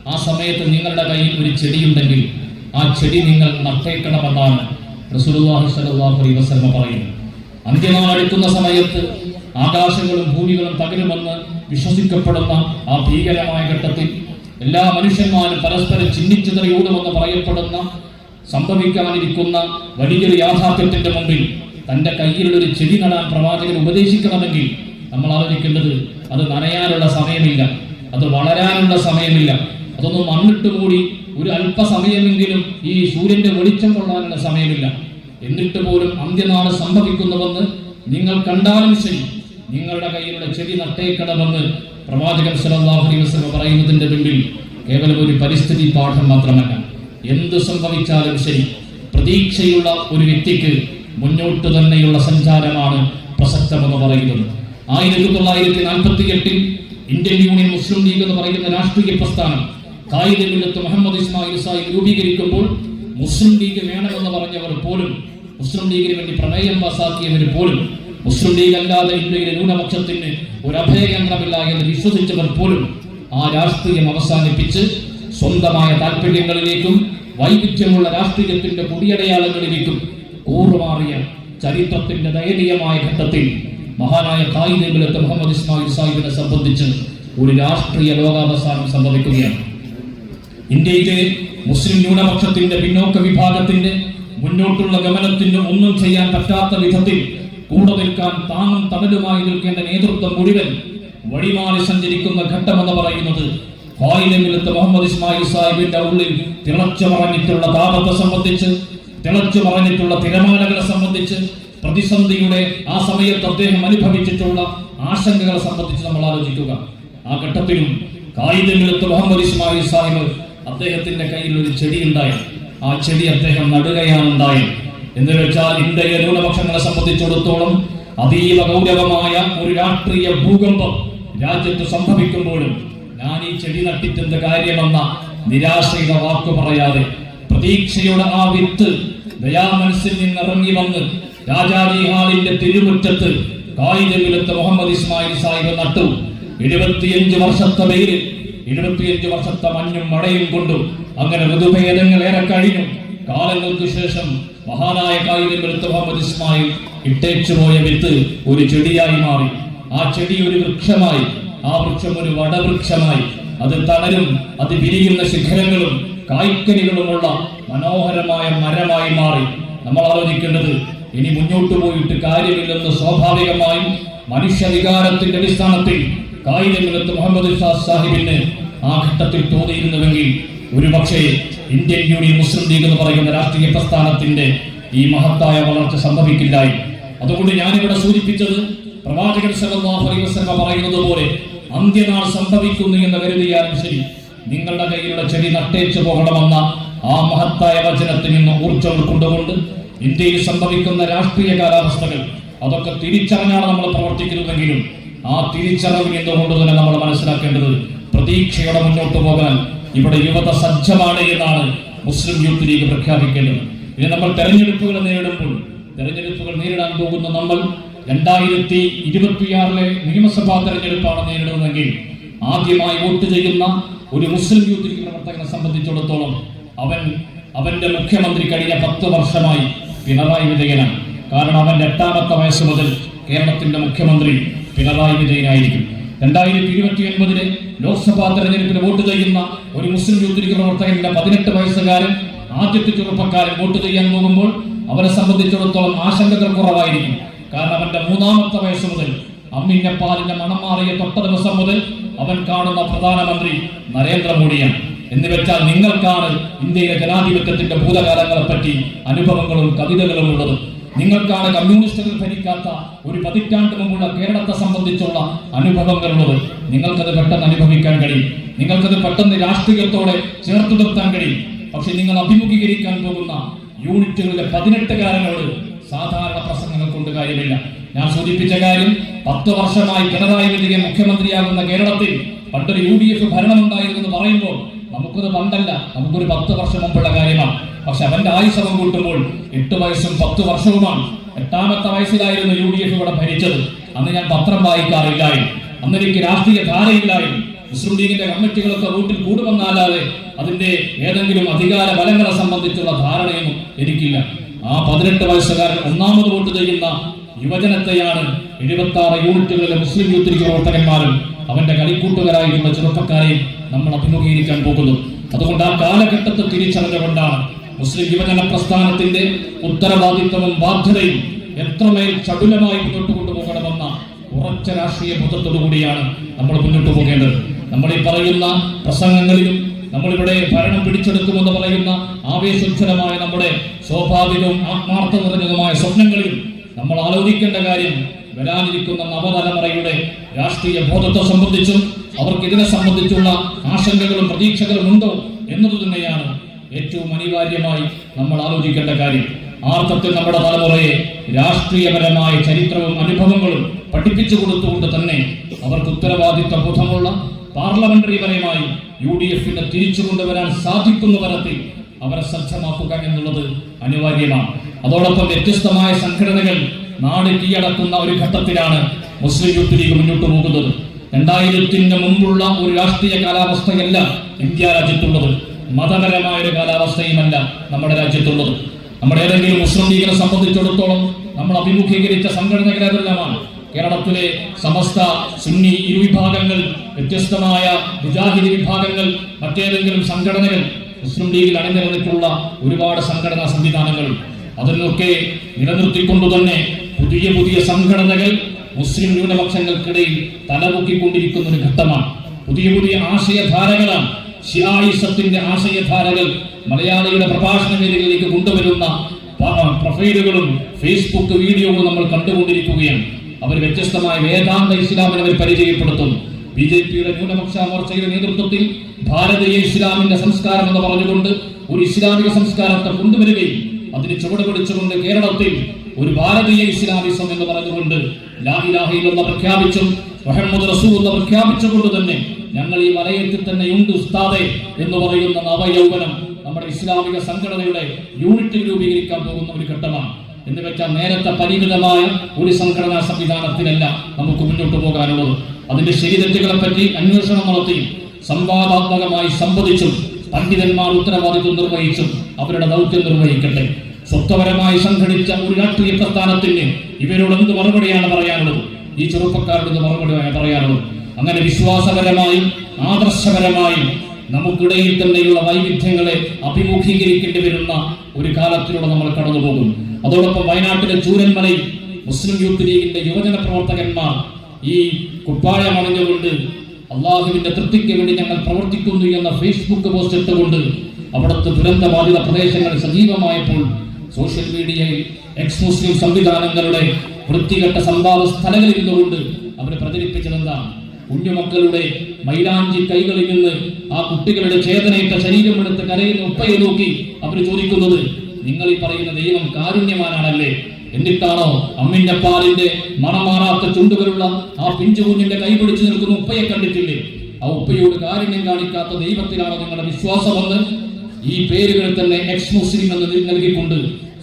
ആ സമയത്ത് നിങ്ങളുടെ കയ്യിൽ ഒരു ചെടിയുണ്ടെങ്കിൽ ആ ചെടി നിങ്ങൾ നട്ടേക്കണമെന്നാണ് റസൂലുള്ളാഹി സ്വല്ലല്ലാഹു അലൈഹി വസല്ലം പറയുന്നത്. അന്ത്യനാൾ അടുക്കുന്ന സമയത്ത് ആകാശങ്ങളും ഭൂമികളും തകരുമെന്ന് വിശ്വസിക്കപ്പെടുന്ന ആ ഭീകരമായ ഘട്ടത്തിൽ എല്ലാ മനുഷ്യന്മാരും പരസ്പരം ചിഹ്നിച്ചിതറിയോടുമെന്ന് പറയപ്പെടുന്ന സംഭവിക്കാനിരിക്കുന്ന വലിയൊരു യാഥാർത്ഥ്യത്തിന്റെ മുമ്പിൽ തന്റെ കയ്യിലുള്ള ഒരു ചെടി നടാൻ പ്രവാചകൻ ഉപദേശിക്കണമെങ്കിൽ നമ്മൾ ആലോചിക്കേണ്ടത് അത് നനയാനുള്ള സമയമില്ല അത് വളരാനുള്ള സമയമില്ല. അതൊന്നും മണ്ണിട്ട് മൂടി ഒരു അല്പസമയമെങ്കിലും ഈ സൂര്യന്റെ വെളിച്ചം കൊള്ളാനുള്ള സമയമില്ല. എന്നിട്ട് പോലും അന്ത്യനാൾ സംഭവിക്കുന്നുവെന്ന് നിങ്ങൾ കണ്ടാലും ശരി. നിങ്ങളുടെ കയ്യിലുള്ള ചെടി നട്ടേക്കണമെന്ന് പ്രവാചകൻ വസല്ലം പറയുന്നതിന്റെ പിന്നിൽ കേവലം ഒരു പരിസ്ഥിതി പാഠം മാത്രമല്ല. എന്ത് സംഭവിച്ചാലും ശരി. പ്രതീക്ഷയുള്ള ഒരു വ്യക്തിക്ക് മുന്നോട്ട് തന്നെയുള്ള സഞ്ചാരമാണ് പ്രസക്തമെന്ന് പറയുന്നത്. ആയിരത്തി തൊള്ളായിരത്തി നാൽപ്പത്തി എട്ടിൽ ഇന്ത്യൻ യൂണിയൻ മുസ്ലിം ലീഗ് എന്ന് പറയുന്ന രാഷ്ട്രീയ പ്രസ്ഥാനം കായികമില്ലത്ത് മുഹമ്മദ് ഇസ്മായിൽ സാഹിബ് രൂപീകരിക്കുമ്പോൾ മുസ്ലിം ലീഗ് വേണമെന്ന് പറഞ്ഞവർ പോലും മുസ്ലിം ലീഗിന് വേണ്ടി പ്രമേയം പാസാക്കിയവർ പോലും മുസ്ലിം ലീഗ് അല്ലാതെ ഇന്ത്യയിലെ ന്യൂനപക്ഷത്തിന് ഒരു അഭയകേന്ദ്രമില്ല എന്ന് വിശ്വസിച്ചവർ പോലും ആ രാഷ്ട്രീയം അവസാനിപ്പിച്ച് സ്വന്തമായ താല്പര്യങ്ങളിലേക്കും വൈവിധ്യമുള്ള രാഷ്ട്രീയത്തിന്റെ കുടിയടയാളങ്ങളിലേക്കും കൂറുമാറിയ ചരിത്രത്തിന്റെ ദയനീയമായ ഘട്ടത്തിൽ മഹാനായ കായികമില്ലത്ത് മുഹമ്മദ് ഇസ്മായിൽ സാഹിബിനെ സംബന്ധിച്ച് ഒരു രാഷ്ട്രീയ ലോകാവസാനം സംഭവിക്കുകയാണ്. ഇന്ത്യയിലെ മുസ്ലിം ന്യൂനപക്ഷത്തിന്റെ പിന്നോക്ക വിഭാഗത്തിന്റെ മുന്നോട്ടുള്ള ഗമനത്തിന് ഒന്നും ചെയ്യാൻ പറ്റാത്ത വിധത്തിൽ കൂടെ നിൽക്കാൻ താങ്ങും തണലുമായി നിൽക്കേണ്ട നേതൃത്വം മുഴുവൻ വഴിമാറി സഞ്ചരിക്കുന്ന ഘട്ടമെന്ന് പറയുന്നത് ഹായിലമിലത്ത് മുഹമ്മദ് ഇസ്മായിൽ സാഹിബിന്റെ ഉള്ളിൽ തിളച്ചു മറഞ്ഞിട്ടുള്ള താപത്തെ സംബന്ധിച്ച് തിളച്ചു മറഞ്ഞിട്ടുള്ള തിരമാലകളെ സംബന്ധിച്ച് പ്രതിസന്ധിയുടെ ആ സമയത്ത് അദ്ദേഹം അനുഭവിച്ചിട്ടുള്ള ആശങ്കകളെ സംബന്ധിച്ച് നമ്മൾ ആലോചിക്കുക. ആ ഘട്ടത്തിലും കായികമിലത്ത് മുഹമ്മദ് ഇസ്മായിൽ സാഹിബ് അദ്ദേഹത്തിന്റെ കയ്യിൽ ഒരു ചെടി ഉണ്ടായി ആ ചെടി അദ്ദേഹം നടുകയാണ് ഉണ്ടായത് എന്ന് വെച്ചാൽ ഇന്ത്യയിലെ ന്യൂനപക്ഷങ്ങളെ സംബന്ധിച്ചിടത്തോളം അതീവ ഗൗരവമായ ഒരു രാഷ്ട്രീയ ഭൂകമ്പം രാജ്യത്ത് സംഭവിക്കുമ്പോഴും ഞാൻ ഈ ചെടി നട്ടിട്ടെന്ത് കാര്യമെന്ന നിരാശയുടെ വാക്കു പറയാതെ പ്രതീക്ഷയുടെ ആ വിത്ത് ദയാമനസ്സിൽ നിന്നിറങ്ങി വന്ന് രാജാജി ഹാളിന്റെ തിരുമുറ്റത്ത് കായികമിലത്ത് മുഹമ്മദ് ഇസ്മായിൽ സാഹിബ് നട്ടു. എഴുപത്തിയഞ്ച് വർഷത്തെ പേര് എഴുപത്തിയഞ്ച് വർഷത്തെ മഞ്ഞും മഴയും കൊണ്ടും അങ്ങനെ ഋതുഭേദങ്ങൾ ഏറെ കഴിഞ്ഞു. കാലങ്ങൾക്ക് ശേഷം മഹാനായ കായികം മുഹമ്മദ് ഇട്ടേച്ചു പോയ വിത്ത് ഒരു ചെടിയായി മാറി. ആ ചെടി ഒരു വൃക്ഷമായി ആ വൃക്ഷം ഒരു വടവൃക്ഷമായി. അത് തണലും അത് വിരിയുന്ന ശിഖരങ്ങളും കായ്ക്കനികളുമുള്ള മനോഹരമായ മരമായി മാറി. നമ്മൾ ആലോചിക്കേണ്ടത് ഇനി മുന്നോട്ട് പോയിട്ട് കാര്യമില്ലെന്ന് സ്വാഭാവികമായും മനുഷ്യ മനുഷ്യവികാരത്തിന്റെ അടിസ്ഥാനത്തിൽ കായികമില്ലത്ത് മുഹമ്മദ് ഷാ സാഹിബിന് ആ ഘട്ടത്തിൽ തോന്നിയിരുന്നുവെങ്കിൽ ഒരുപക്ഷെ ഇന്ത്യൻ യൂണിയൻ മുസ്ലിം ലീഗ് എന്ന് പറയുന്ന രാഷ്ട്രീയ പ്രസ്ഥാനത്തിന്റെ ഈ മഹത്തായ വളർച്ച സംഭവിക്കില്ലായി. അതുകൊണ്ട് ഞാനിവിടെ സൂചിപ്പിച്ചത് പ്രവാചകൻ സല്ലല്ലാഹു അലൈഹി വസല്ലം പറയുന്നത് പോലെ അന്ത്യനാൾ സംഭവിക്കുന്നു എന്ന് കരുതിയാലും ശരി നിങ്ങളുടെ കയ്യിലുള്ള ചെടി നട്ടേച്ചു പോകണമെന്ന ആ മഹത്തായ വചനത്തിൽ നിന്ന് ഊർജം ഉൾക്കൊണ്ടുകൊണ്ട് ഇന്ത്യയിൽ സംഭവിക്കുന്ന രാഷ്ട്രീയ കാലാവസ്ഥകൾ അതൊക്കെ തിരിച്ചറിഞ്ഞാണ് നമ്മൾ പ്രവർത്തിക്കുന്നതെങ്കിലും ആ തിരിച്ചറിവ് എന്നുകൊണ്ട് തന്നെ നമ്മൾ മനസ്സിലാക്കേണ്ടത്? പ്രതീക്ഷയോടെ മുന്നോട്ട് പോകാൻ ഇവിടെ യുവത സജ്ജമാണ് എന്നാണ് മുസ്ലിം യൂത്ത് ലീഗ് പ്രഖ്യാപിക്കേണ്ടത്. ഇനി നമ്മൾ തെരഞ്ഞെടുപ്പുകൾ നേരിടുമ്പോൾ തെരഞ്ഞെടുപ്പുകൾ നേരിടാൻ പോകുന്ന നമ്മൾ രണ്ടായിരത്തി ഇരുപത്തിയാറിലെ നിയമസഭാ തെരഞ്ഞെടുപ്പാണ് നേരിടുന്നതെങ്കിൽ ആദ്യമായി വോട്ട് ചെയ്യുന്ന ഒരു മുസ്ലിം യൂത്ത് ലീഗ് പ്രവർത്തകനെ സംബന്ധിച്ചിടത്തോളം അവൻ അവന്റെ മുഖ്യമന്ത്രി കഴിഞ്ഞ പത്ത് വർഷമായി പിണറായി വിജയനാണ്. കാരണം അവന്റെ എട്ടാമത്തെ വയസ്സ് മുതൽ കേരളത്തിന്റെ മുഖ്യമന്ത്രി പിണറായി വിജയനായിരിക്കും. രണ്ടായിരത്തി ഇരുപത്തി ഒൻപതിലെ ലോക്സഭാ തെരഞ്ഞെടുപ്പിൽ വോട്ട് ചെയ്യുന്ന ഒരു മുസ്ലിം യൂത്ത് ലീഗ് പ്രവർത്തകന്റെ പതിനെട്ട് വയസ്സുകാരൻ ആദ്യത്തെ ചെറുപ്പക്കാരൻ വോട്ട് ചെയ്യാൻ പോകുമ്പോൾ അവരെ സംബന്ധിച്ചിടത്തോളം ആശങ്കകൾ കുറവായിരിക്കും. കാരണം അവന്റെ മൂന്നാമത്തെ വയസ്സ് മുതൽ അമ്മിന്റെ പാലിന്റെ മണം മാറിയ തൊട്ട ദിവസം മുതൽ അവൻ കാണുന്ന പ്രധാനമന്ത്രി നരേന്ദ്രമോദിയാണ്. എന്ന് വെച്ചാൽ നിങ്ങൾക്കാണ് ഇന്ത്യയിലെ ജനാധിപത്യത്തിന്റെ ഭൂതകാലങ്ങളെ പറ്റി അനുഭവങ്ങളും കവിതകളും ഉള്ളത് നിങ്ങൾക്കാണ് കമ്മ്യൂണിസ്റ്റുകൾ ഭരിക്കാത്ത ഒരു പതിറ്റാണ്ട് മുമ്പുള്ള കേരളത്തെ സംബന്ധിച്ചുള്ള അനുഭവങ്ങളുള്ളത് നിങ്ങൾക്കത് പെട്ടെന്ന് അനുഭവിക്കാൻ കഴിയും. നിങ്ങൾക്കത് പെട്ടെന്ന് രാഷ്ട്രീയത്തോടെ ചേർത്ത് നിർത്താൻ കഴിയും. പക്ഷെ നിങ്ങൾ അഭിമുഖീകരിക്കാൻ പോകുന്ന യൂണിറ്റുകളിലെ പതിനെട്ടുകാരനോട് സാധാരണ പ്രസംഗങ്ങൾ കൊണ്ട് കാര്യമില്ല. ഞാൻ സൂചിപ്പിച്ച കാര്യം പത്ത് വർഷമായി പിണറായി വിജയൻ മുഖ്യമന്ത്രിയാകുന്ന കേരളത്തിൽ പണ്ടൊരു യു ഡി എഫ് ഭരണമുണ്ടായിരുന്നു എന്ന് പറയുമ്പോൾ നമുക്കത് പണ്ടല്ല. നമുക്കൊരു പത്ത് വർഷം മുമ്പുള്ള കാര്യമാണ്. പക്ഷെ അവന്റെ ആയുസവം കൂട്ടുമ്പോൾ എട്ട് വയസ്സും പത്ത് വർഷവുമാണ്. എട്ടാമത്തെ വയസ്സിലായിരുന്നു യു ഡി എഫ് ഇവിടെ ഭരിച്ചത്. അന്ന് ഞാൻ പത്രം വായിക്കാറില്ലായി അന്ന് എനിക്ക് രാഷ്ട്രീയ ധാരയില്ലായിരുന്നു. മുസ്ലിം ലീഗിന്റെ കമ്മിറ്റികളൊക്കെ വീട്ടിൽ കൂടുമെന്നല്ലാതെ അതിന്റെ ഏതെങ്കിലും അധികാര ബലങ്ങളെ സംബന്ധിച്ചുള്ള ധാരണയൊന്നും എനിക്കില്ല. ആ പതിനെട്ട് വയസ്സുകാരൻ ഒന്നാമത് വോട്ട് ചെയ്യുന്ന യുവജനത്തെയാണ് എഴുപത്തി ആറ് യൂണിറ്റുകളിലെ മുസ്ലിം യൂത്ത് പ്രവർത്തകന്മാരും അവന്റെ കളിക്കൂട്ടുകാരായിട്ടുള്ള ചെറുപ്പക്കാരെയും നമ്മൾ അഭിമുഖീകരിക്കാൻ പോകുന്നു അതുകൊണ്ട് ആ കാലഘട്ടത്തെ തിരിച്ചറിഞ്ഞുകൊണ്ടാണ് മുസ്ലിം യുവജന പ്രസ്ഥാനത്തിന്റെ ഉത്തരവാദിത്വവും ബാധ്യതയും എത്രമേൽ ചടുലമായി മുന്നോട്ട് കൊണ്ടുപോകണമെന്ന ഉറച്ച രാഷ്ട്രീയ ബോധത്തോടു കൂടിയാണ് നമ്മൾ മുന്നോട്ട് പോകേണ്ടത്. നമ്മൾ ഈ പറയുന്ന പ്രസംഗങ്ങളിലും നമ്മളിവിടെ ഭരണം പിടിച്ചെടുക്കുമെന്ന് പറയുന്ന ആവേശോജ്വലമായ നമ്മുടെ സ്വാഭാവികവും ആത്മാർത്ഥ നിറഞ്ഞതുമായ സ്വപ്നങ്ങളിലും നമ്മൾ ആലോചിക്കേണ്ട കാര്യം വരാനിരിക്കുന്ന നവതലമുറയുടെ രാഷ്ട്രീയ ബോധത്തെ സംബന്ധിച്ചും അവർക്കിതിനെ സംബന്ധിച്ചുള്ള ആശങ്കകളും പ്രതീക്ഷകളും ഉണ്ടോ എന്നത് തന്നെയാണ് ഏറ്റവും അനിവാര്യമായി നമ്മൾ ആലോചിക്കേണ്ട കാര്യം ആർത്ഥത്തിൽ നമ്മുടെ തലമുറയെ രാഷ്ട്രീയപരമായ ചരിത്രവും അനുഭവങ്ങളും പഠിപ്പിച്ചു കൊടുത്തുകൊണ്ട് തന്നെ അവർക്ക് ഉത്തരവാദിത്വ ബോധമുള്ള പാർലമെന്ററി പരമായി യു ഡി എഫിനെ തിരിച്ചു കൊണ്ടുവരാൻ സാധിക്കുന്ന തരത്തിൽ അവരെ സജ്ജമാക്കുക എന്നുള്ളത് അനിവാര്യമാണ്. അതോടൊപ്പം വ്യത്യസ്തമായ സംഘടനകൾ നാട് കീഴടക്കുന്ന ഒരു ഘട്ടത്തിലാണ് മുസ്ലിം യൂത്ത് ലീഗ് മുന്നോട്ട് പോകുന്നത്. രണ്ടായിരത്തിന് മുമ്പുള്ള ഒരു രാഷ്ട്രീയ കാലാവസ്ഥയല്ല ഇന്ത്യ രാജ്യത്തുള്ളത്. മതപരമായ ഒരു കാലാവസ്ഥയുമല്ല നമ്മുടെ രാജ്യത്തുള്ളത്. നമ്മുടെ ഏതെങ്കിലും മുസ്ലിം ലീഗിനെ സംബന്ധിച്ചിടത്തോളം നമ്മൾ അഭിമുഖീകരിച്ച സംഘടനകൾ ഏതെല്ലാമാണ് കേരളത്തിലെ സമസ്ത സുന്നി ഇരുവിഭാഗങ്ങൾ വ്യത്യസ്തമായ മുജാഹിദ് വിഭാഗങ്ങൾ മറ്റേതെങ്കിലും സംഘടനകൾ മുസ്ലിം ലീഗിൽ അണിനിരന്നിട്ടുള്ള ഒരുപാട് സംഘടനാ സംവിധാനങ്ങൾ അതിനൊക്കെ നിലനിർത്തിക്കൊണ്ടു തന്നെ പുതിയ പുതിയ സംഘടനകൾ മുസ്ലിം ന്യൂനപക്ഷങ്ങൾക്കിടയിൽ തലപൊക്കിക്കൊണ്ടിരിക്കുന്ന ഒരു ഘട്ടമാണ്. പുതിയ പുതിയ ആശയധാരകളാണ് ഷിയായിസത്തിന്റെ ആശയധാരകൾ മലയാളിയുടെ പ്രഭാഷണ വേദികളിലേക്ക് കൊണ്ടുവരുന്ന പ്രൊഫൈലുകളും ഫേസ്ബുക്ക് വീഡിയോകളും നമ്മൾ കണ്ടുകൊണ്ടിരിക്കുകയാണ്. അവർ വ്യത്യസ്തമായ വേദാന്ത ഇസ്ലാമിനെ അവർ പരിചയപ്പെടുത്തുന്നു ബി ജെ പിയുടെ ന്യൂനപക്ഷ മോർച്ചയുടെ നേതൃത്വത്തിൽ ഭാരതീയ ഇസ്ലാമിന്റെ സംസ്കാരം എന്ന് പറഞ്ഞുകൊണ്ട് ഒരു ഇസ്ലാമിക സംസ്കാരത്തെ കൊണ്ടുവരികയും അതിന് ചുവട് പിടിച്ചുകൊണ്ട് കേരളത്തിൽ ഒരു ഭാരതീയ ഇസ്ലാമിസം എന്ന് പറഞ്ഞുകൊണ്ട് ലാ ഇലാഹ ഇല്ലല്ലാഹ് പ്രഖ്യാപിച്ചും മുഹമ്മദ് റസൂൽ പ്രഖ്യാപിച്ചുകൊണ്ട് തന്നെ ഞങ്ങൾ ഈ വലയത്തിൽ തന്നെ ഉണ്ട് ഉസ്താദെ എന്ന് പറയുന്ന നവയൗവനം നമ്മുടെ ഇസ്ലാമിക സംഘടനയുടെ യൂണിറ്റ് രൂപീകരിക്കാൻ പോകുന്ന ഒരു ഘട്ടമാണ്. എന്ന് വെച്ചാൽ നേരത്തെ പരിമിതമായ ഒരു സംഘടനാ സംവിധാനത്തിനല്ല നമുക്ക് മുന്നോട്ട് പോകാനുള്ളത്. അതിന്റെ ശരിതെറ്റുകളെ പറ്റി അന്വേഷണം നടത്തിയും സംവാദാത്മകമായി സംവദിച്ചും പണ്ഡിതന്മാർ ഉത്തരവാദിത്വം നിർവഹിച്ചും അവരുടെ ദൗത്യം നിർവഹിക്കട്ടെ. സ്വത്വപരമായി സംഘടിച്ച ഒരു രാഷ്ട്രീയ പ്രസ്ഥാനത്തിന് ഇവരോട് എന്ത് മറുപടിയാണ് പറയാനുള്ളത്? ഈ ചെറുപ്പക്കാരുടെ മറുപടി പറയാറുള്ളത് അങ്ങനെ വിശ്വാസപരമായും ആദർശപരമായും നമുക്കിടയിൽ തന്നെയുള്ള വൈവിധ്യങ്ങളെ അഭിമുഖീകരിക്കേണ്ടി വരുന്ന ഒരു കാലത്തിലൂടെ നമ്മൾ കടന്നു പോകും അതോടൊപ്പം വയനാട്ടിലെ ചൂരന്മലയിൽ മുസ്ലിം യൂത്ത് ലീഗിന്റെ യുവജന പ്രവർത്തകന്മാർ ഈ കുപ്പായം അണിഞ്ഞുകൊണ്ട് അള്ളാഹുവിന്റെ തൃപ്തിക്ക് വേണ്ടി ഞങ്ങൾ പ്രവർത്തിക്കുന്നു എന്ന ഫേസ്ബുക്ക് പോസ്റ്റ് ഇട്ടുകൊണ്ട് അവിടുത്തെ ദുരന്തബാധിത പ്രദേശങ്ങൾ സജീവമായപ്പോൾ സോഷ്യൽ മീഡിയയിൽ എക്സ് മുസ്ലിം സംവിധാനങ്ങളുടെ വൃത്തികെട്ട സംവാദ സ്ഥലങ്ങളിൽ നിന്നുകൊണ്ട് അവരെ പ്രചരിപ്പിച്ചതെന്താണ്? കുഞ്ഞുമക്കളുടെ മൈലാഞ്ചി കൈകളിൽ നിന്ന് ആ കുട്ടികളുടെ ചേതനയിട്ട ശരീരമെടുത്ത് കരയുന്ന ഉപ്പയെ നോക്കി അവർ ചോദിക്കുന്നത് നിങ്ങൾ ഈ പറയുന്ന ദൈവം കാരുണ്യവാനാണല്ലേ? എന്നിട്ടാണോ അമ്മിന്റെ പാലിന്റെ മണമാറാത്ത ചുണ്ടുകളുള്ള ആ പിഞ്ചു കുഞ്ഞിന്റെ കൈ പിടിച്ചു നിൽക്കുന്ന ഉപ്പയെ കണ്ടിട്ടില്ലേ? ആ ഉപ്പയോട് കാരുണ്യം കാണിക്കാത്ത ദൈവത്തിലാണോ നിങ്ങളുടെ വിശ്വാസമെന്ന് ഈ പേരുകൾ തന്നെ എക്സ് മുസ്ലിം എന്ന് നൽകിക്കൊണ്ട്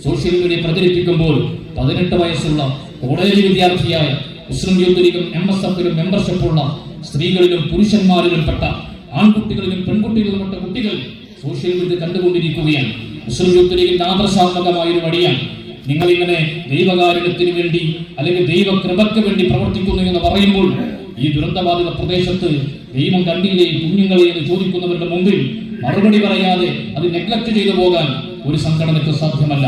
സോഷ്യൽ മീഡിയ പ്രചരിപ്പിക്കുമ്പോൾ പതിനെട്ട് വയസ്സുള്ള കോളേജ് വിദ്യാർത്ഥിയായ മുസ്ലിം യൂത്ത് ലീഗും എം എസ് എഫിലും മെമ്പർഷിപ്പുള്ള സ്ത്രീകളിലും പുരുഷന്മാരിലും പെട്ട ആൺകുട്ടികളിലും പെൺകുട്ടികളിലും പെട്ട കുട്ടികൾ സോഷ്യൽ മീഡിയ കണ്ടുകൊണ്ടിരിക്കുകയാണ്. മുസ്ലിം യൂത്ത് ലീഗിന്റെ ആദർശാത്മകമായ ഒരു വഴിയാണ് നിങ്ങൾ ഇങ്ങനെ ദൈവകാരുണ്യത്തിന് വേണ്ടി അല്ലെങ്കിൽ ദൈവകൃപയ്ക്ക് വേണ്ടി പ്രവർത്തിക്കുന്നു എന്ന് പറയുമ്പോൾ ഈ ദുരന്തബാധിത പ്രദേശത്ത് ദൈവം കണ്ടില്ലേ ഈ കുഞ്ഞുങ്ങളെ എന്ന് ചോദിക്കുന്നവരുടെ മുമ്പിൽ മറുപടി പറയാതെ അത് നെഗ്ലക്ട് ചെയ്തു പോകാൻ ഒരു സംഘടനയ്ക്ക് സാധ്യമല്ല.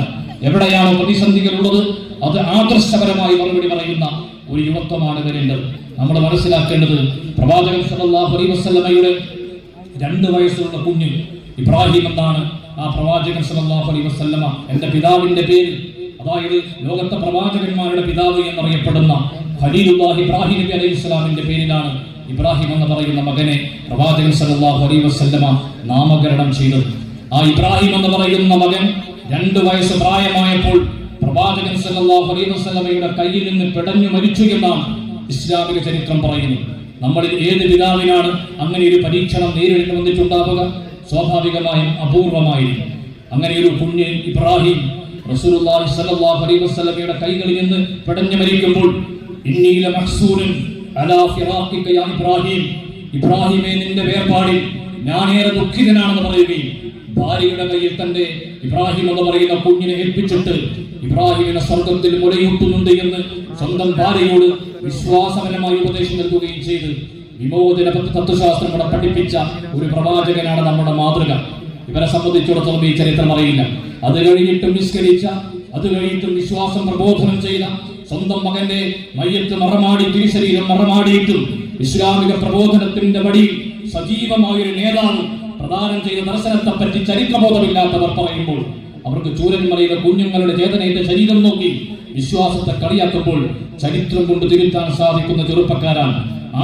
എവിടെയാണോ പ്രതിസന്ധികൾ ഉള്ളത് അത് ആദർശപരമായി മറുപടി പറയുന്ന ഒരു യുവത്വമാണ് വരേണ്ടത് നമ്മൾ മനസ്സിലാക്കേണ്ടത് പ്രവാചകൻ സല്ലല്ലാഹു അലൈഹി വസല്ലമയുടെ രണ്ട് വയസ്സുള്ള കുഞ്ഞ് ഇബ്രാഹിം എന്നാണ് ആ പ്രവാചകൻ സല്ലല്ലാഹു അലൈഹി വസല്ലമ എന്റെ പിതാവിന്റെ പേര് അതായത് ലോകത്തെ പ്രവാചകന്മാരുടെ പിതാവ് എന്നറിയപ്പെടുന്ന ഖലീലുല്ലാഹി ഇബ്രാഹിം നബി അലൈഹി സ്വലാമിന്റെ പേരിലാണ് ഇബ്രാഹിം എന്ന് പറയുന്ന മകനെ പ്രവാചകൻ സല്ലല്ലാഹു അലൈഹി വസല്ലമ നാമകരണം ചെയ്തത്. ആ ഇബ്രാഹിം എന്ന് പറയുന്ന മകൻ രണ്ട് വയസ്സ് പ്രായമായപ്പോൾ പ്രവാചകൻ സല്ലല്ലാഹു അലൈഹി വസല്ലമയുടെ കയ്യിൽ നിന്ന് പെടഞ്ഞു മരിച്ചു എന്നാണ് ഇസ്ലാമിക ചരിത്രം പറയുന്നത്. നമ്മളിൽ ഏത് പിതാവിനാണ് അങ്ങനെ ഒരു പരീക്ഷണം നേരിടേണ്ടി വന്നിട്ടുണ്ടാവുക? സ്വാഭാവികമായും അപൂർവമായിരിക്കും അങ്ങനെ ഒരു കുഞ്ഞ് ഇബ്രാഹിം റസൂലുള്ളാഹി സല്ലല്ലാഹു അലൈഹി വസല്ലമയുടെ കൈകളിൽ നിന്ന് പെടഞ്ഞു മരിക്കുമ്പോൾ ഇന്നീല മഹ്സൂരൻ അലാ യാ ഇബ്രാഹിം. ഇബ്രാഹിമേ നിന്റെ വേർപാടിൽ ഞാനേറെ ദുഃഖിതനാണെന്ന് പറയുകയും ഭാര്യയുടെ കയ്യിൽ തന്റെ ഇബ്രാഹിം എന്ന് പറയുന്ന കുഞ്ഞിനെ ഏൽപ്പിച്ചിട്ട് ഇബ്രാഹിമിനെ സ്വർഗത്തിൽ മുലയൂട്ടുന്നുണ്ട് എന്ന് സ്വന്തം ഭാര്യയോട് വിശ്വാസപരമായി ഉപദേശം നൽകുകയും ചെയ്ത് വിമോചന തത്വശാസ്ത്രം കൂടെ പഠിപ്പിച്ച ഒരു പ്രവാചകനാണ് നമ്മുടെ മാതൃക. ഇവരെ സംബന്ധിച്ചിടത്തോളം ഈ ചരിത്രം അറിയില്ല. അത് കഴിഞ്ഞിട്ടും നിസ്കരിച്ച അത് കഴിഞ്ഞിട്ടും വിശ്വാസം പ്രബോധനം ചെയ്ത സ്വന്തം മകന്റെ മയ്യത്ത് മറമാടി തിരിശരീരം മറമാടിയിട്ടും ഇസ്ലാമിക പ്രബോധനത്തിന്റെ വടിയിൽ സജീവമായ ഒരു നേതാവ് പ്രദാനം ചെയ്ത ദർശനത്തെ പറ്റി ചരിത്രബോധമില്ലാത്തവർ പറയുമ്പോൾ അവർക്ക് ചൂരന്മലയിലെ കുഞ്ഞുങ്ങളുടെ ചേതനയുടെ ശരീരം നോക്കി വിശ്വാസത്തെ കളിയാക്കുമ്പോൾ ചരിത്രം കൊണ്ട് തിരുത്താൻ സാധിക്കുന്ന ചെറുപ്പക്കാരാണ്.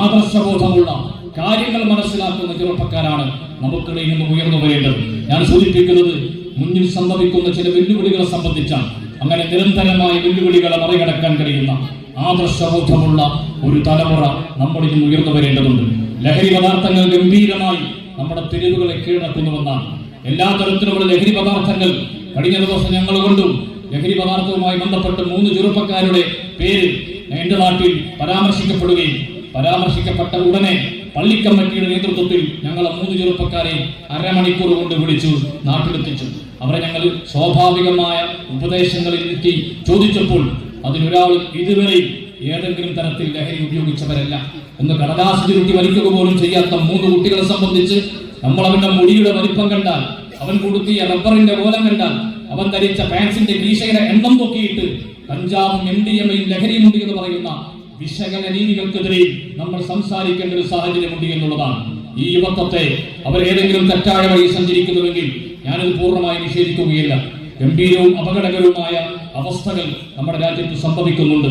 ആദർശബോധമുള്ള കാര്യങ്ങൾ മനസ്സിലാക്കുന്ന ചെറുപ്പക്കാരാണ് നമുക്കിടയിൽ നിന്ന് ഉയർന്നു വരേണ്ടത്. ഞാൻ സൂചിപ്പിക്കുന്നത് മുന്നിൽ സംഭവിക്കുന്ന ചില വെല്ലുവിളികളെ സംബന്ധിച്ചാണ്. അങ്ങനെ നിരന്തരമായ വെല്ലുവിളികളെ മറികടക്കാൻ കഴിയുന്ന ആദർശബോധമുള്ള ഒരു തലമുറ നമ്മളിൽ നിന്ന് ഉയർന്നു വരേണ്ടതുണ്ട്. ലഹരി പദാർത്ഥങ്ങൾ ഗംഭീരമായി നമ്മുടെ തെരുവുകളെ കീഴടക്കുന്നുവെന്നാണ്. എല്ലാ തരത്തിലുമുള്ള ലഹരി പദാർത്ഥങ്ങൾ കഴിഞ്ഞ ദിവസം ഞങ്ങൾ കൊണ്ടും ലഹരി പദാർത്ഥവുമായി ബന്ധപ്പെട്ട് മൂന്ന് ചെറുപ്പക്കാരുടെ പേര് എന്റെ നാട്ടിൽ പരാമർശിക്കപ്പെടുകയും പരാമർശിക്കപ്പെട്ട ഉടനെ പള്ളിക്കമ്മറ്റിയുടെ നേതൃത്വത്തിൽ ഞങ്ങൾ മൂന്ന് ചെറുപ്പക്കാരെ അരമണിക്കൂർ കൊണ്ട് വിളിച്ചു നാട്ടിലെത്തിച്ചു. അവരെ ഞങ്ങൾ സ്വാഭാവികമായ ഉപദേശങ്ങളിൽ എത്തി ചോദിച്ചപ്പോൾ അതിനൊരാൾ ഇതുവരെ ഏതെങ്കിലും തരത്തിൽ ലഹരി ഉപയോഗിച്ചവരല്ല. ഒന്ന് കടലാസ് ചുരുട്ടി വലിക്കുക പോലും ചെയ്യാത്ത മൂന്ന് കുട്ടികളെ സംബന്ധിച്ച് നമ്മൾ അവന്റെ മുടിയുടെ വലിപ്പം കണ്ടാൽ അവൻ കൊടുത്തിയ റബ്ബറിന്റെ ഓല കണ്ടാൽ അവൻ ധരിച്ച പാൻസിന്റെ മീശയുടെ എണ്ണം നോക്കിയിട്ട് കഞ്ചാവും എം ഡി എമ്മയും ലഹരിയുമുണ്ട് എന്ന് പറയുന്ന വിശകല രീതികൾക്കെതിരെ നമ്മൾ സംസാരിക്കേണ്ട ഒരു സാഹചര്യമുണ്ട് എന്നുള്ളതാണ്. ഈ യുവത്വത്തെ അവർ ഏതെങ്കിലും തെറ്റായ വഴി സഞ്ചരിക്കുന്നുവെങ്കിൽ ഞാനത് പൂർണമായി നിഷേധിക്കുകയില്ല. ഗംഭീരവും അപകടകരവുമായ അവസ്ഥകൾ നമ്മുടെ രാജ്യത്ത് സംഭവിക്കുന്നുണ്ട്.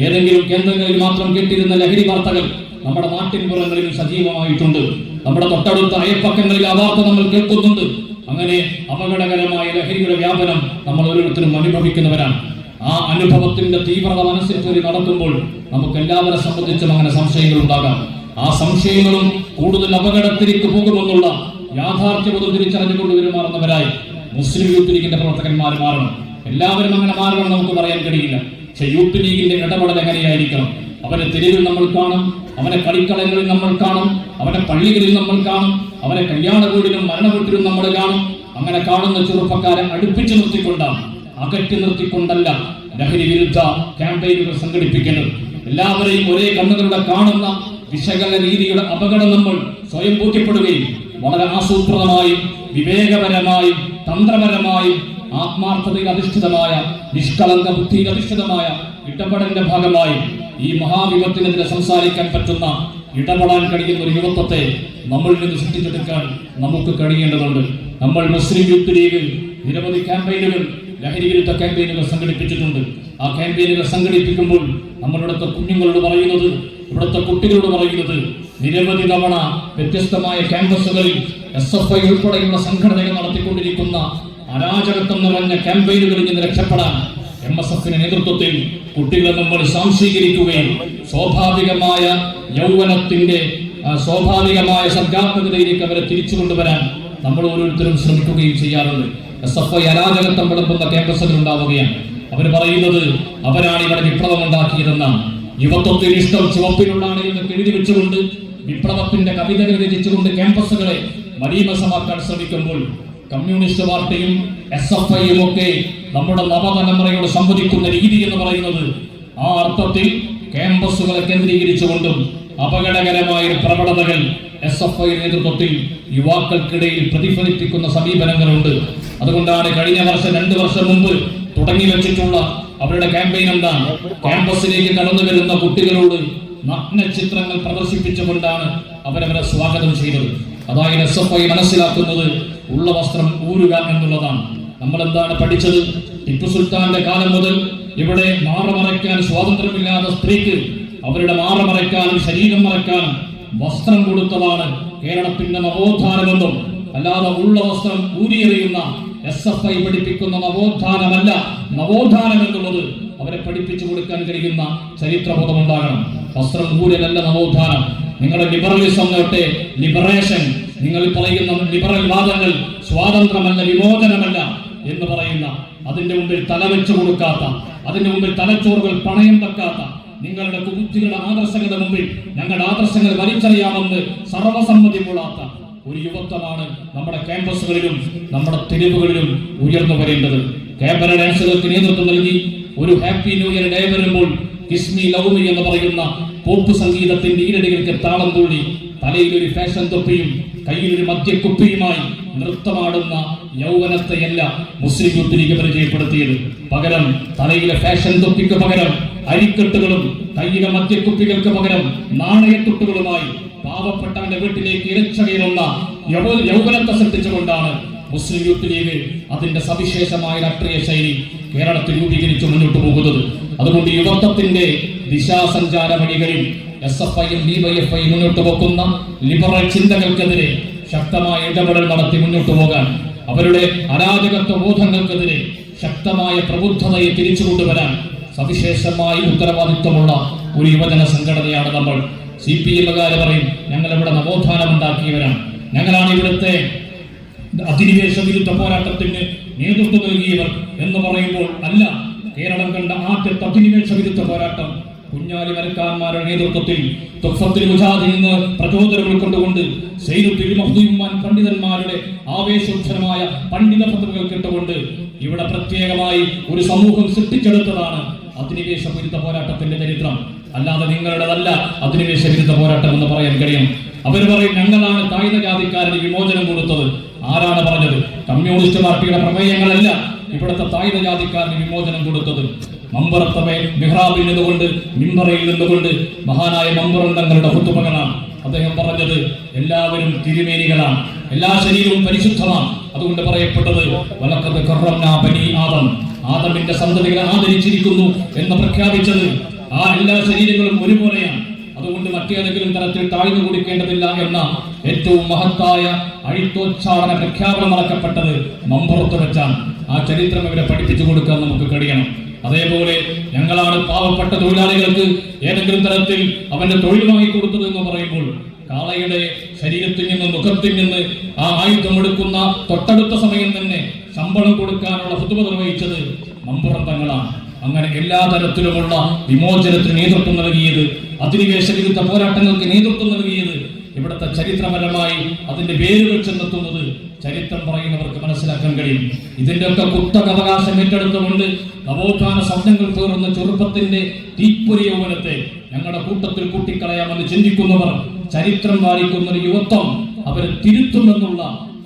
ഏതെങ്കിലും കേന്ദ്രങ്ങളിൽ മാത്രം കേട്ടിരുന്ന ലഹരി വാർത്തകൾ നമ്മുടെ നാട്ടിൻപുറങ്ങളിൽ സജീവമായിട്ടുണ്ട്. നമ്മുടെ തൊട്ടടുത്ത അയൽപ്പക്കങ്ങളിൽ ആ വാർത്ത നമ്മൾ കേൾക്കുന്നുണ്ട്. അങ്ങനെ അപകടകരമായ ലഹരിയുടെ വ്യാപനം നമ്മൾ ഓരോരുത്തരും അനുഭവിക്കുന്നവരാണ്. ആ അനുഭവത്തിന്റെ തീവ്രത മനസ്സിൽ കയറി നടത്തുമ്പോൾ നമുക്ക് എല്ലാവരെ സംബന്ധിച്ചും അങ്ങനെ സംശയങ്ങൾ ഉണ്ടാകാം. ആ സംശയങ്ങളും കൂടുതൽ അപകടത്തിലേക്ക് പോകുമെന്നുള്ള യാഥാർത്ഥ്യബോധം തിരിച്ചറിഞ്ഞുകൊണ്ട് പെരുമാറുന്നവരായി മുസ്ലിം യൂത്ത് ലീഗിന്റെ പ്രവർത്തകന്മാർ മാറണം. എല്ലാവരും അങ്ങനെ മാറണം നമുക്ക് പറയാൻ കഴിയില്ല. പക്ഷെ യൂത്ത് ലീഗിന്റെ ഇടപെടൽ എങ്ങനെയായിരിക്കണം? അവനെ തെരുവിൽ നമ്മൾ കാണും അവനെ കളിക്കളങ്ങളിൽ നമ്മൾ കാണും അവനെ പള്ളികളിൽ നമ്മൾ കാണും അവനെ കല്യാണ വീടിലും മരണ വീട്ടിലും നമ്മൾ കാണും. അങ്ങനെ കാണുന്ന ചെറുപ്പക്കാരെ അടുപ്പിച്ചു നിർത്തിക്കൊണ്ടാണ്. അകറ്റി നിർത്തിക്കൊണ്ടല്ല ലഹരി വിരുദ്ധ ക്യാമ്പയിനുകൾ സംഘടിപ്പിക്കേണ്ടത് എല്ലാവരെയും ഒരേ കണ്ണുകളുടെ കാണുന്ന വിശകല രീതിയുടെ അപകടം നമ്മൾ സ്വയം ബോധ്യപ്പെടുകയും വളരെ ആസൂത്രിതമായും വിവേകപരമായും തന്ത്രപരമായും ആത്മാർത്ഥതയിൽ അധിഷ്ഠിതമായ നിഷ്കളങ്ക ബുദ്ധിയിൽ അധിഷ്ഠിതമായ ഇടപെടലിന്റെ ഭാഗമായി ഈ മഹാവിപത്തിനെതിരെ സംസാരിക്കാൻ പറ്റുന്ന ഇടപെടാൻ കഴിയുന്ന ഒരു യുവത്വത്തെ നമ്മളിൽ നിന്ന് സൃഷ്ടിച്ചെടുക്കാൻ നമുക്ക് കഴിയേണ്ടതുണ്ട്. നമ്മൾ മുസ്ലിം യൂത്ത് ലീഗിൽ നിരവധി ക്യാമ്പയിനുകൾ ലഹരി വിരുദ്ധ ക്യാമ്പയിനുകൾ സംഘടിപ്പിച്ചിട്ടുണ്ട്. ആ ക്യാമ്പയിനുകൾ സംഘടിപ്പിക്കുമ്പോൾ നമ്മളിവിടുത്തെ കുഞ്ഞുങ്ങളോട് പറയുന്നത് ഇവിടുത്തെ കുട്ടികളോട് പറയുന്നത് നിരവധി തവണ വ്യത്യസ്തമായ ക്യാമ്പസുകളിൽ എസ് എഫ് ഐ ഉൾപ്പെടെയുള്ള സംഘടനകൾ നടത്തിക്കൊണ്ടിരിക്കുന്ന അരാജകത്വം നിറഞ്ഞ ക്യാമ്പയിനുകളിൽ നിന്ന് രക്ഷപ്പെടാൻ എം എസ് എഫിന്റെ നേതൃത്വത്തിൽ കുട്ടികളെ നമ്മൾ സംശീകരിക്കുകയും സ്വാഭാവികമായ യൗവനത്തിന്റെ സ്വാഭാവികമായ സർഗാത്മകതയിലേക്ക് അവരെ തിരിച്ചു കൊണ്ടുവരാൻ നമ്മൾ ഓരോരുത്തരും ശ്രമിക്കുകയും ചെയ്യാറുണ്ട്. എസ് എഫ് ഐ അരാജകത്വം വിളമ്പുന്ന ക്യാമ്പസുകൾ ഉണ്ടാവുകയാണ്. അവർ പറയുന്നത് അവരാണ് ഇവിടെ വിപ്ലവം ഉണ്ടാക്കിയതെന്നാണ് യുവത്വത്തിന് ഇഷ്ടം ചുവപ്പിലുള്ളാണ് എന്ന് എഴുതി വെച്ചുകൊണ്ട് വിപ്ലവത്തിന്റെ കവിതകൾ രചിച്ചുകൊണ്ട് ക്യാമ്പസുകളെ മലീമസമാക്കാൻ ശ്രമിക്കുമ്പോൾ കമ്മ്യൂണിസ്റ്റ് പാർട്ടിയും എസ് എഫ് ഐയും ഒക്കെ നമ്മുടെ നവതലമുറയോട് സംവദിക്കുന്ന രീതി എന്ന് പറയുന്നത് ആ അർത്ഥത്തിൽ ക്യാമ്പസുകളെ കേന്ദ്രീകരിച്ചുകൊണ്ടും അപകടകരമായ പ്രവണതകൾ എസ് എഫ് ഐ നേതൃത്വത്തിൽ യുവാക്കൾക്കിടയിൽ പ്രതിഫലിപ്പിക്കുന്ന സമീപനങ്ങളുണ്ട്. അതുകൊണ്ടാണ് കഴിഞ്ഞ വർഷം രണ്ടു വർഷം മുമ്പ് തുടങ്ങി വെച്ചിട്ടുള്ള അവരുടെ ക്യാമ്പയിൻ എന്താണ്? ക്യാമ്പസിലേക്ക് കടന്നു വരുന്ന കുട്ടികളോട് നഗ്ന ചിത്രങ്ങൾ പ്രദർശിപ്പിച്ചുകൊണ്ടാണ് അവരവരെ സ്വാഗതം ചെയ്തത്. അതായത് എസ് എഫ് ഐ മനസ്സിലാക്കുന്നത് ഉള്ള വസ്ത്രം ഊരുക എന്നുള്ളതാണ്. നമ്മൾ എന്താണ് പഠിച്ചത്? ടിപ്പു സുൽത്താന്റെ കാലം മുതൽ ഇവിടെ മാറ മറയ്ക്കാൻ സ്വാതന്ത്ര്യമില്ലാത്ത സ്ത്രീക്ക് അവരുടെ മാറ മറയ്ക്കാനും ശരീരം മറയ്ക്കാനും വസ്ത്രം കൊടുത്തതാണ് കേരളത്തിന്റെ നവോത്ഥാനമെന്നും അല്ലാതെ ഉള്ള വസ്ത്രം ഊരിയെറിയുന്ന എസ് എഫ് ഐ പഠിപ്പിക്കുന്ന നവോത്ഥാനമല്ല. നവോത്ഥാനം എന്നുള്ളത് അവരെ പഠിപ്പിച്ചു കൊടുക്കാൻ കഴിയുന്ന ചരിത്രബോധം ഉണ്ടാകണം. വസ്ത്രം ഊരലല്ല നവോത്ഥാനം. നിങ്ങളുടെ ലിബറലിസം നേട്ടെ ലിബറേഷൻ നിങ്ങൾ പറയുന്ന ലിബറൽ വാദങ്ങൾ സ്വാതന്ത്ര്യമല്ല വിമോചനമല്ല. എന്ന് പറയുന്ന അതിന്റെ മുമ്പിൽ തലവെച്ചു കൊടുക്കാത്ത അതിന്റെ മുമ്പിൽ തലച്ചോറുകൾ പണയം വെക്കാത്ത നിങ്ങളുടെ കുബുദ്ധികളുടെ ആദർശങ്ങളുടെ മുമ്പിൽ ഞങ്ങളുടെ ആദർശങ്ങൾ വലിച്ചറിയാമെന്ന് സർവസമ്മതി മൂളാത്ത ഒരു യുവത്വമാണ് നമ്മുടെ ക്യാമ്പസുകളിലും നമ്മുടെ തെരുവുകളിലും ഉയർന്നു വരേണ്ടത്. കേബര ഡാൻസുകൾക്ക് നേതൃത്വം നൽകി ഒരു ഹാപ്പി ന്യൂ ഇയർ ഡേ വരുമ്പോൾ കിസ്മി ലൗമി എന്ന് പറയുന്ന പോപ്പ് സംഗീതത്തിന്റെ ഈരടികൾക്ക് താളം തുള്ളി തലയിൽ ഒരു ഫാഷൻ തൊപ്പിയും കയ്യിൽ ഒരു മദ്യക്കുപ്പിയുമായി നൃത്തമാടുന്ന യൗവനത്തെയല്ല മുസ്ലിം യൂത്ത് ലീഗ് പരിചയപ്പെടുത്തിയത് പകരം തലയിലെ ഫാഷൻ തൊപ്പിക്ക് പകരം അരിക്കെട്ടുകളും കയ്യിലെ മദ്യക്കുപ്പികൾക്ക് പകരം നാണയത്തുട്ടുകളുമായി പാവപ്പെട്ടവന്റെ വീട്ടിലേക്ക് ഇരച്ചകയിലുള്ള യൗവ- യൗവനത്തെ സൃഷ്ടിച്ചുകൊണ്ടാണ് മുസ്ലിം യൂത്ത് ലീഗ് അതിന്റെ സവിശേഷമായ രാഷ്ട്രീയ ശൈലി കേരളത്തിൽ രൂപീകരിച്ചു മുന്നോട്ട് പോകുന്നത്. അതുകൊണ്ട് യുവത്വത്തിന്റെ ദിശാസഞ്ചാര വഴികളിൽ എസ് എഫ് ഐയും എഫ് ഐ മുന്നോട്ട് പോക്കുന്ന ലിബറൽ ചിന്തകൾക്കെതിരെ ശക്തമായ ഇടപെടൽ നടത്തി മുന്നോട്ട് പോകാൻ അവരുടെ അരാജകത്വ ബോധങ്ങൾക്കെതിരെ ശക്തമായ പ്രബുദ്ധതയെ തിരിച്ചു സവിശേഷമായി സവിശേഷമായ ഉത്തരവാദിത്വമുള്ള ഒരു യുവജന സംഘടനയാണ് നമ്മൾ. സി പി എമ്മുകാർ പറയും ഞങ്ങൾ ഇവിടെ നവോത്ഥാനം ഉണ്ടാക്കിയവരാണ് ഞങ്ങളാണ് ഇവിടുത്തെ അധിനിവേശ വിരുദ്ധ പോരാട്ടത്തിന് നേതൃത്വം നൽകിയവർ എന്ന് പറയുമ്പോൾ അല്ല കേരളം കണ്ട ആദ്യത്തെ അധിനിവേശ വിരുദ്ധ പോരാട്ടം കുഞ്ഞാലി മരക്കാന്മാരുടെ നേതൃത്വത്തിൽ നിന്ന് പ്രചോദനം ഉൾക്കൊണ്ടുകൊണ്ട് പണ്ഡിതന്മാരുടെ ആവേശോജ്ജലമായ പണ്ഡിത പത്രങ്ങൾ കേട്ടുകൊണ്ട് ഇവിടെ പ്രത്യേകമായി ഒരു സമൂഹം സൃഷ്ടിച്ചെടുത്തതാണ് അധിനിവേശ വിരുദ്ധ പോരാട്ടത്തിന്റെ ചരിത്രം. അല്ലാതെ നിങ്ങളുടേതല്ല അധിനിവേശ വിരുദ്ധ പോരാട്ടം എന്ന് പറയാൻ കഴിയും. അവർ പറയും ഞങ്ങളാണ് താഴ്ന്ന ജാതിക്കാരന് വിമോചനം കൊടുത്തത്. ആരാണ് പറഞ്ഞത്? കമ്മ്യൂണിസ്റ്റ് പാർട്ടിയുടെ പ്രമേയങ്ങളല്ല ഇവിടുത്തെ താഴ്ന്ന ജാതിക്കാരന് വിമോചനം കൊടുത്തത്. മമ്പറത്തവെ മിഹ്റാബിൽ നിന്നുകൊണ്ട് മിമ്പറയിൽ നിന്നുകൊണ്ട് മഹാനായ മമ്പറൻ തങ്ങളുടെ ഹുത്തുമകളാണ് അദ്ദേഹം പറഞ്ഞത് എല്ലാവരും തിരുമേനികളാണ്. എല്ലാ ശരീരവും പരിശുദ്ധമാണ്. അതുകൊണ്ട് പറയപ്പെട്ടത് വലക്കത് ബനി ആദം. ആദമിന്റെ സന്തതികളെ ആദരിച്ചിരിക്കുന്നു എന്ന് പ്രഖ്യാപിച്ചത് ആ എല്ലാ ശരീരങ്ങളും ഒരുപോലെയാണ്. അതുകൊണ്ട് മറ്റേതെങ്കിലും തരത്തിൽ താഴ്ന്നു കൊടുക്കേണ്ടതില്ല എന്ന ഏറ്റവും മഹത്തായ അഴിത്തോച്ചാടന പ്രഖ്യാപനം നടക്കപ്പെട്ടത് മമ്പുറത്ത് വെച്ചാണ്. ആ ചരിത്രം ഇവരെ പഠിപ്പിച്ചു കൊടുക്കാൻ നമുക്ക് കഴിയണം. അതേപോലെ ഞങ്ങളാണ് പാവപ്പെട്ട തൊഴിലാളികൾക്ക് ഏതെങ്കിലും തരത്തിൽ അവന്റെ തൊഴിൽ വാങ്ങിക്കൊടുത്തത് എന്ന് പറയുമ്പോൾ കാളയുടെ ശരീരത്തിൽ നിന്ന് മുഖത്തിൽ നിന്ന് ആ ആയുധം എടുക്കുന്ന തൊട്ടടുത്ത സമയം തന്നെ ശമ്പളം കൊടുക്കാനുള്ള ഹുതുമ നിർവഹിച്ചത് മമ്പുറം തങ്ങളാണ്. അങ്ങനെ എല്ലാ തരത്തിലുമുള്ള വിമോചനത്തിന് നേതൃത്വം നൽകിയത് അധിനിവേശ വിരുദ്ധ പോരാട്ടങ്ങൾക്ക് നേതൃത്വം നൽകിയത് ഇവിടുത്തെ ചരിത്രപരമായി അതിന്റെ പേരുകൾ ചെന്നെത്തുന്നത് ചരിത്രം പറയുന്നവർക്ക് മനസ്സിലാക്കാൻ കഴിയും. ഇതിന്റെ ഒക്കെ കുത്തക അവകാശം ഏറ്റെടുത്തുകൊണ്ട് നവോത്ഥാന സ്വപ്നങ്ങൾ തീർന്ന ചെറുപ്പത്തിന്റെ തീപ്പൊരി യൗവനത്തെ ഞങ്ങളുടെ കൂട്ടത്തിൽ കൂട്ടിക്കളയാമെന്ന് ചിന്തിക്കുന്നവർ ചരിത്രം വായിക്കുന്ന ഒരു യുവത്വം അവരെ തിരുത്തുമെന്നുള്ള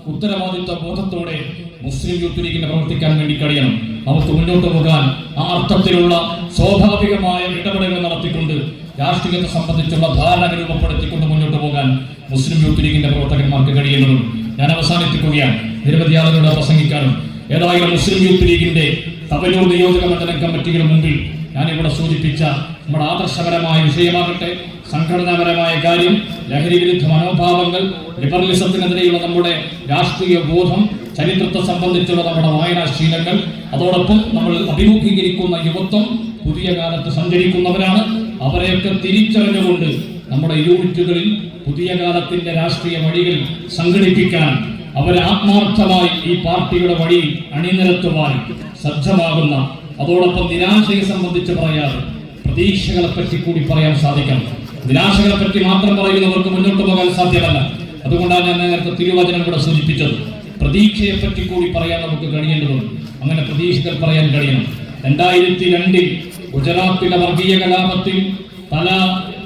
ഉത്തരവാദിത്വ ബോധത്തോടെ മുസ്ലിം യൂത്ത് ലീഗിനെ പ്രവർത്തിക്കാൻ വേണ്ടി കഴിയണം. അവർക്ക് മുന്നോട്ട് പോകാൻ ആ അർത്ഥത്തിലുള്ള സ്വാഭാവികമായ ഇടപെടലുകൾ നടത്തിക്കൊണ്ട് രാഷ്ട്രീയത്തെ സംബന്ധിച്ചുള്ള ധാരണ രൂപപ്പെടുത്തിക്കൊണ്ട് മുന്നോട്ട് പോകാൻ മുസ്ലിം യൂത്ത് ലീഗിന്റെ പ്രവർത്തകന്മാർക്ക് കഴിയേണ്ടതുണ്ട്. ഞാൻ അവസാനിപ്പിക്കുകയാണ്. നിരവധി ആളുകളോട് പ്രസംഗിക്കാനും ഏതായാലും മുസ്ലിം യൂത്ത് ലീഗിന്റെ തവനൂർ നിയോജക മണ്ഡലം കമ്മിറ്റിയുടെ മുമ്പിൽ ഞാനിവിടെ സൂചിപ്പിച്ച നമ്മുടെ ആദർശപരമായ വിഷയമാകട്ടെ സംഘടനാപരമായ കാര്യം ലഹരി വിരുദ്ധ മനോഭാവങ്ങൾ ലിബറലിസത്തിനെതിരെയുള്ള നമ്മുടെ രാഷ്ട്രീയ ബോധം ചരിത്രത്തെ സംബന്ധിച്ചുള്ള നമ്മുടെ വായനാശീലങ്ങൾ അതോടൊപ്പം നമ്മൾ അഭിമുഖീകരിക്കുന്ന യുവത്വം പുതിയ കാലത്ത് സഞ്ചരിക്കുന്നവരാണ്. അവരെയൊക്കെ തിരിച്ചറിഞ്ഞുകൊണ്ട് നമ്മുടെ യൂണിറ്റുകളിൽ പുതിയ കാലത്തിന്റെ രാഷ്ട്രീയ വഴികൾ സംഘടിപ്പിക്കാൻ അവർ ആത്മാർത്ഥമായി ഈ പാർട്ടിയുടെ വഴി അണിനിരത്തുവാൻ സജ്ജമാകുന്ന അതോടൊപ്പം നിരാശയെ സംബന്ധിച്ച് പറയാതെ പ്രതീക്ഷകളെ പറ്റി കൂടി പറയാൻ സാധിക്കണം. നിരാശകളെ പറ്റി മാത്രം പറയുന്നവർക്ക് മുന്നോട്ട് പോകാൻ സാധ്യമല്ല. അതുകൊണ്ടാണ് ഞാൻ നേരത്തെ തിരുവചനം കൂടെ സൂചിപ്പിച്ചത്. പ്രതീക്ഷയെ പറ്റി കൂടി പറയാൻ നമുക്ക് കഴിയേണ്ടതുണ്ട്. അങ്ങനെ പ്രതീക്ഷകൾ പറയാൻ കഴിയണം. രണ്ടായിരത്തി രണ്ടിൽ ഗുജറാത്തിലെ വർഗീയ കലാപത്തിൽ തല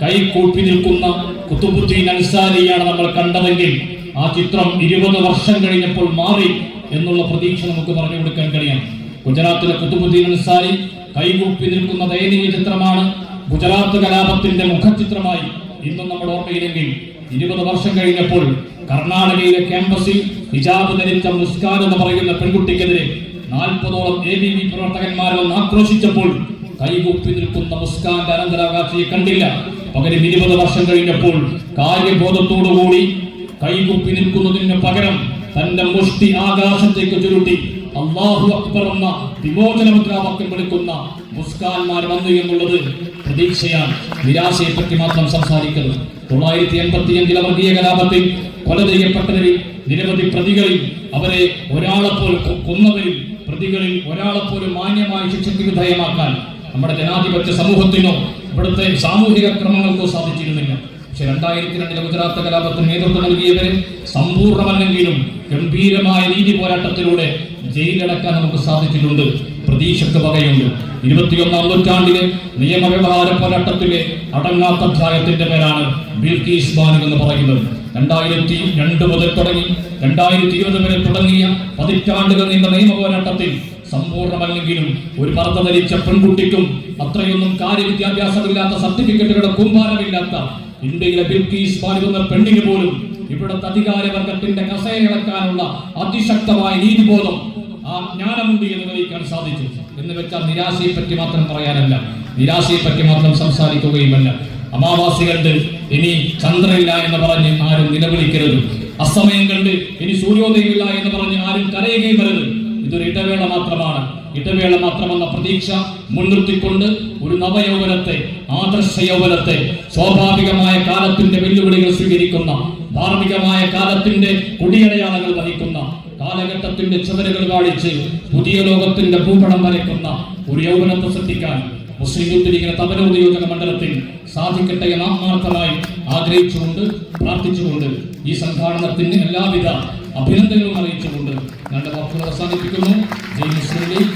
കൈകൂപ്പി നിൽക്കുന്ന കുത്തുബുദ്ദീൻ അൻസാരിയാണ് നമ്മൾ കണ്ടതെങ്കിൽ ആ ചിത്രം ഇരുപത് വർഷം കഴിഞ്ഞപ്പോൾ മാറി എന്നുള്ള പ്രതീക്ഷ നമുക്ക് പറഞ്ഞു കൊടുക്കാൻ കഴിയണം ഗുജറാത്തിലെ കുത്തുബുദ്ദീൻ അൻസാരി കൈകൂപ്പി നിൽക്കുന്ന ദയനീയ ചിത്രമാണ്. ഗുജറാത്ത് കലാപത്തിന്റെ മുഖചിത്രമായി ഇന്നും നമ്മുടെ ഓർമ്മയില്ലെങ്കിൽ ഇരുപത് വർഷം കഴിഞ്ഞപ്പോൾ കർണാടകയിലെ ക്യാമ്പസിൽ ഹിജാബ് ധരിച്ച മുസ്കാൻ എന്ന് പറയുന്ന പെൺകുട്ടിക്കെതിരെ നാൽപ്പതോളം എ ബി വി പ്രവർത്തകന്മാരെ ഒന്ന് ആക്രോശിച്ചപ്പോൾ കൈകൂപ്പി നിൽക്കുന്ന മുസ്കാന്റെ അനന്തരാകാശിയെ കണ്ടില്ല. പകരം ഇരുപത് വർഷം കഴിഞ്ഞപ്പോൾ കാര്യബോധത്തോടുകൂടി കൈകൂപ്പി നിൽക്കുന്നതിന് പകരം തന്റെ മുഷ്ടി ആകാശത്തേക്ക് ചുരുട്ടി അള്ളാഹു അക്ബർ എന്ന വിമോചന മുദ്രാവാക്യം വിളിക്കുന്ന മുസ്കാൻമാർ വന്നു എന്നുള്ളത് പ്രതീക്ഷയാണ്. നിരാശയെ പറ്റി മാത്രം സംസാരിക്കുന്നത് തൊള്ളായിരത്തി എൺപത്തി അഞ്ചിലെ വർഗീയ കലാപത്തിൽ കൊല ചെയ്യപ്പെട്ടവരിൽ നിരവധി പ്രതികളിൽ അവരെ ഒരാളെപ്പോലും കൊന്നവരിൽ പ്രതികളിൽ ഒരാളെപ്പോലും മാന്യമായി ശിക്ഷയ്ക്ക് വിധേയമാക്കാൻ നമ്മുടെ ജനാധിപത്യ സമൂഹത്തിനോ ഇവിടുത്തെ സാമൂഹിക ക്രമങ്ങൾക്കോ സാധിച്ചിരുന്നില്ല. പക്ഷെ രണ്ടായിരത്തി രണ്ടിലെ ഗുജറാത്ത് കലാപത്തിന് നേതൃത്വം നൽകിയവരെ സമ്പൂർണമല്ലെങ്കിലും ഗംഭീരമായ നീതി പോരാട്ടത്തിലൂടെ ജയിലടക്കാൻ നമുക്ക് സാധിച്ചിട്ടുണ്ട്. പ്രതീക്ഷക്ക് വകയുണ്ട്. ഇരുപത്തിയൊന്നാം നൂറ്റാണ്ടിലെ നിയമവ്യവഹാര പോരാട്ടത്തിലെ അടങ്ങാത്ത അധ്യായത്തിന്റെ പേരാണ് ബിൽക്കീസ് ബാനു എന്ന് പറയുന്നത്. രണ്ടായിരത്തി രണ്ട് മുതൽ തുടങ്ങി. രണ്ടായിരത്തി ഇരുപത് വരെ തുടങ്ങിയ പതിറ്റാണ്ടുകൾ നീണ്ട നിയമ പോരാട്ടത്തിൽ സമ്പൂർണമല്ലെങ്കിലും ഒരു പറത്ത ധരിച്ച പെൺകുട്ടിക്കും അത്രയൊന്നും കാര്യവിദ്യാഭ്യാസമില്ലാത്ത സർട്ടിഫിക്കറ്റുകളുടെ കുമ്പാരമില്ലാത്ത ഇന്ത്യയിലെ ബിൽക്കീസ് പാലിക്കുന്ന പെണ്ണിന് പോലും ഇവിടുത്തെ അധികാരവർഗത്തിന്റെ കസേരകളക്കാനുള്ള അതിശക്തമായ നീതിബോധം ആ ജ്ഞാനമുണ്ട് എന്ന് തെളിയിക്കാൻ സാധിച്ചു. എന്ന് വെച്ചാൽ നിരാശയെ പറ്റി മാത്രം പറയാനല്ല. നിരാശയെ പറ്റി മാത്രം സംസാരിക്കുകയുമല്ല. അമാവാസി കണ്ട് ഇനി ചന്ദ്രനില്ല എന്ന് പറഞ്ഞ് ആരും നിലവിളിക്കരുത്. അസമയം കണ്ട് ഇനി സൂര്യോദയമില്ല എന്ന് പറഞ്ഞ് ആരും കരയുകയും വരരുത്. ഇതൊരു ഇടവേള മാത്രമാണ്. ഇടവേള മാത്രമെന്ന പ്രതീക്ഷ മുൻനിർത്തിക്കൊണ്ട് ഒരു നവയൗവനത്തെ ആദർശ യൗവനത്തെ സ്വാഭാവികമായ കാലത്തിന്റെ വെല്ലുവിളികൾ സ്വീകരിക്കുന്ന ധാർമ്മികമായ കാലത്തിന്റെ കൊടിയടയാളങ്ങൾ വഹിക്കുന്ന കാലഘട്ടത്തിന്റെ ചുവരുകൾ കാണിച്ച് പുതിയ ലോകത്തിന്റെ ഭൂപടം വരയ്ക്കുന്ന ഒരു യൗവനത്തെ ശ്രദ്ധിക്കാൻ മുസ്ലിം യൂത്ത് ലീഗിന്റെ തപനോ നിയോജക മണ്ഡലത്തിൽ സാധിക്കട്ടെ എന്ന് ആത്മാർത്ഥമായി ആഗ്രഹിച്ചുകൊണ്ട് പ്രാർത്ഥിച്ചുകൊണ്ട് ഈ സംഘാടനത്തിന് എല്ലാവിധ അഭിനന്ദനങ്ങളും അറിയിച്ചുകൊണ്ട് ഞങ്ങളുടെ വാക്കുകൾ അവസാനിപ്പിക്കുന്നു. ജയ് മുസ്ലിം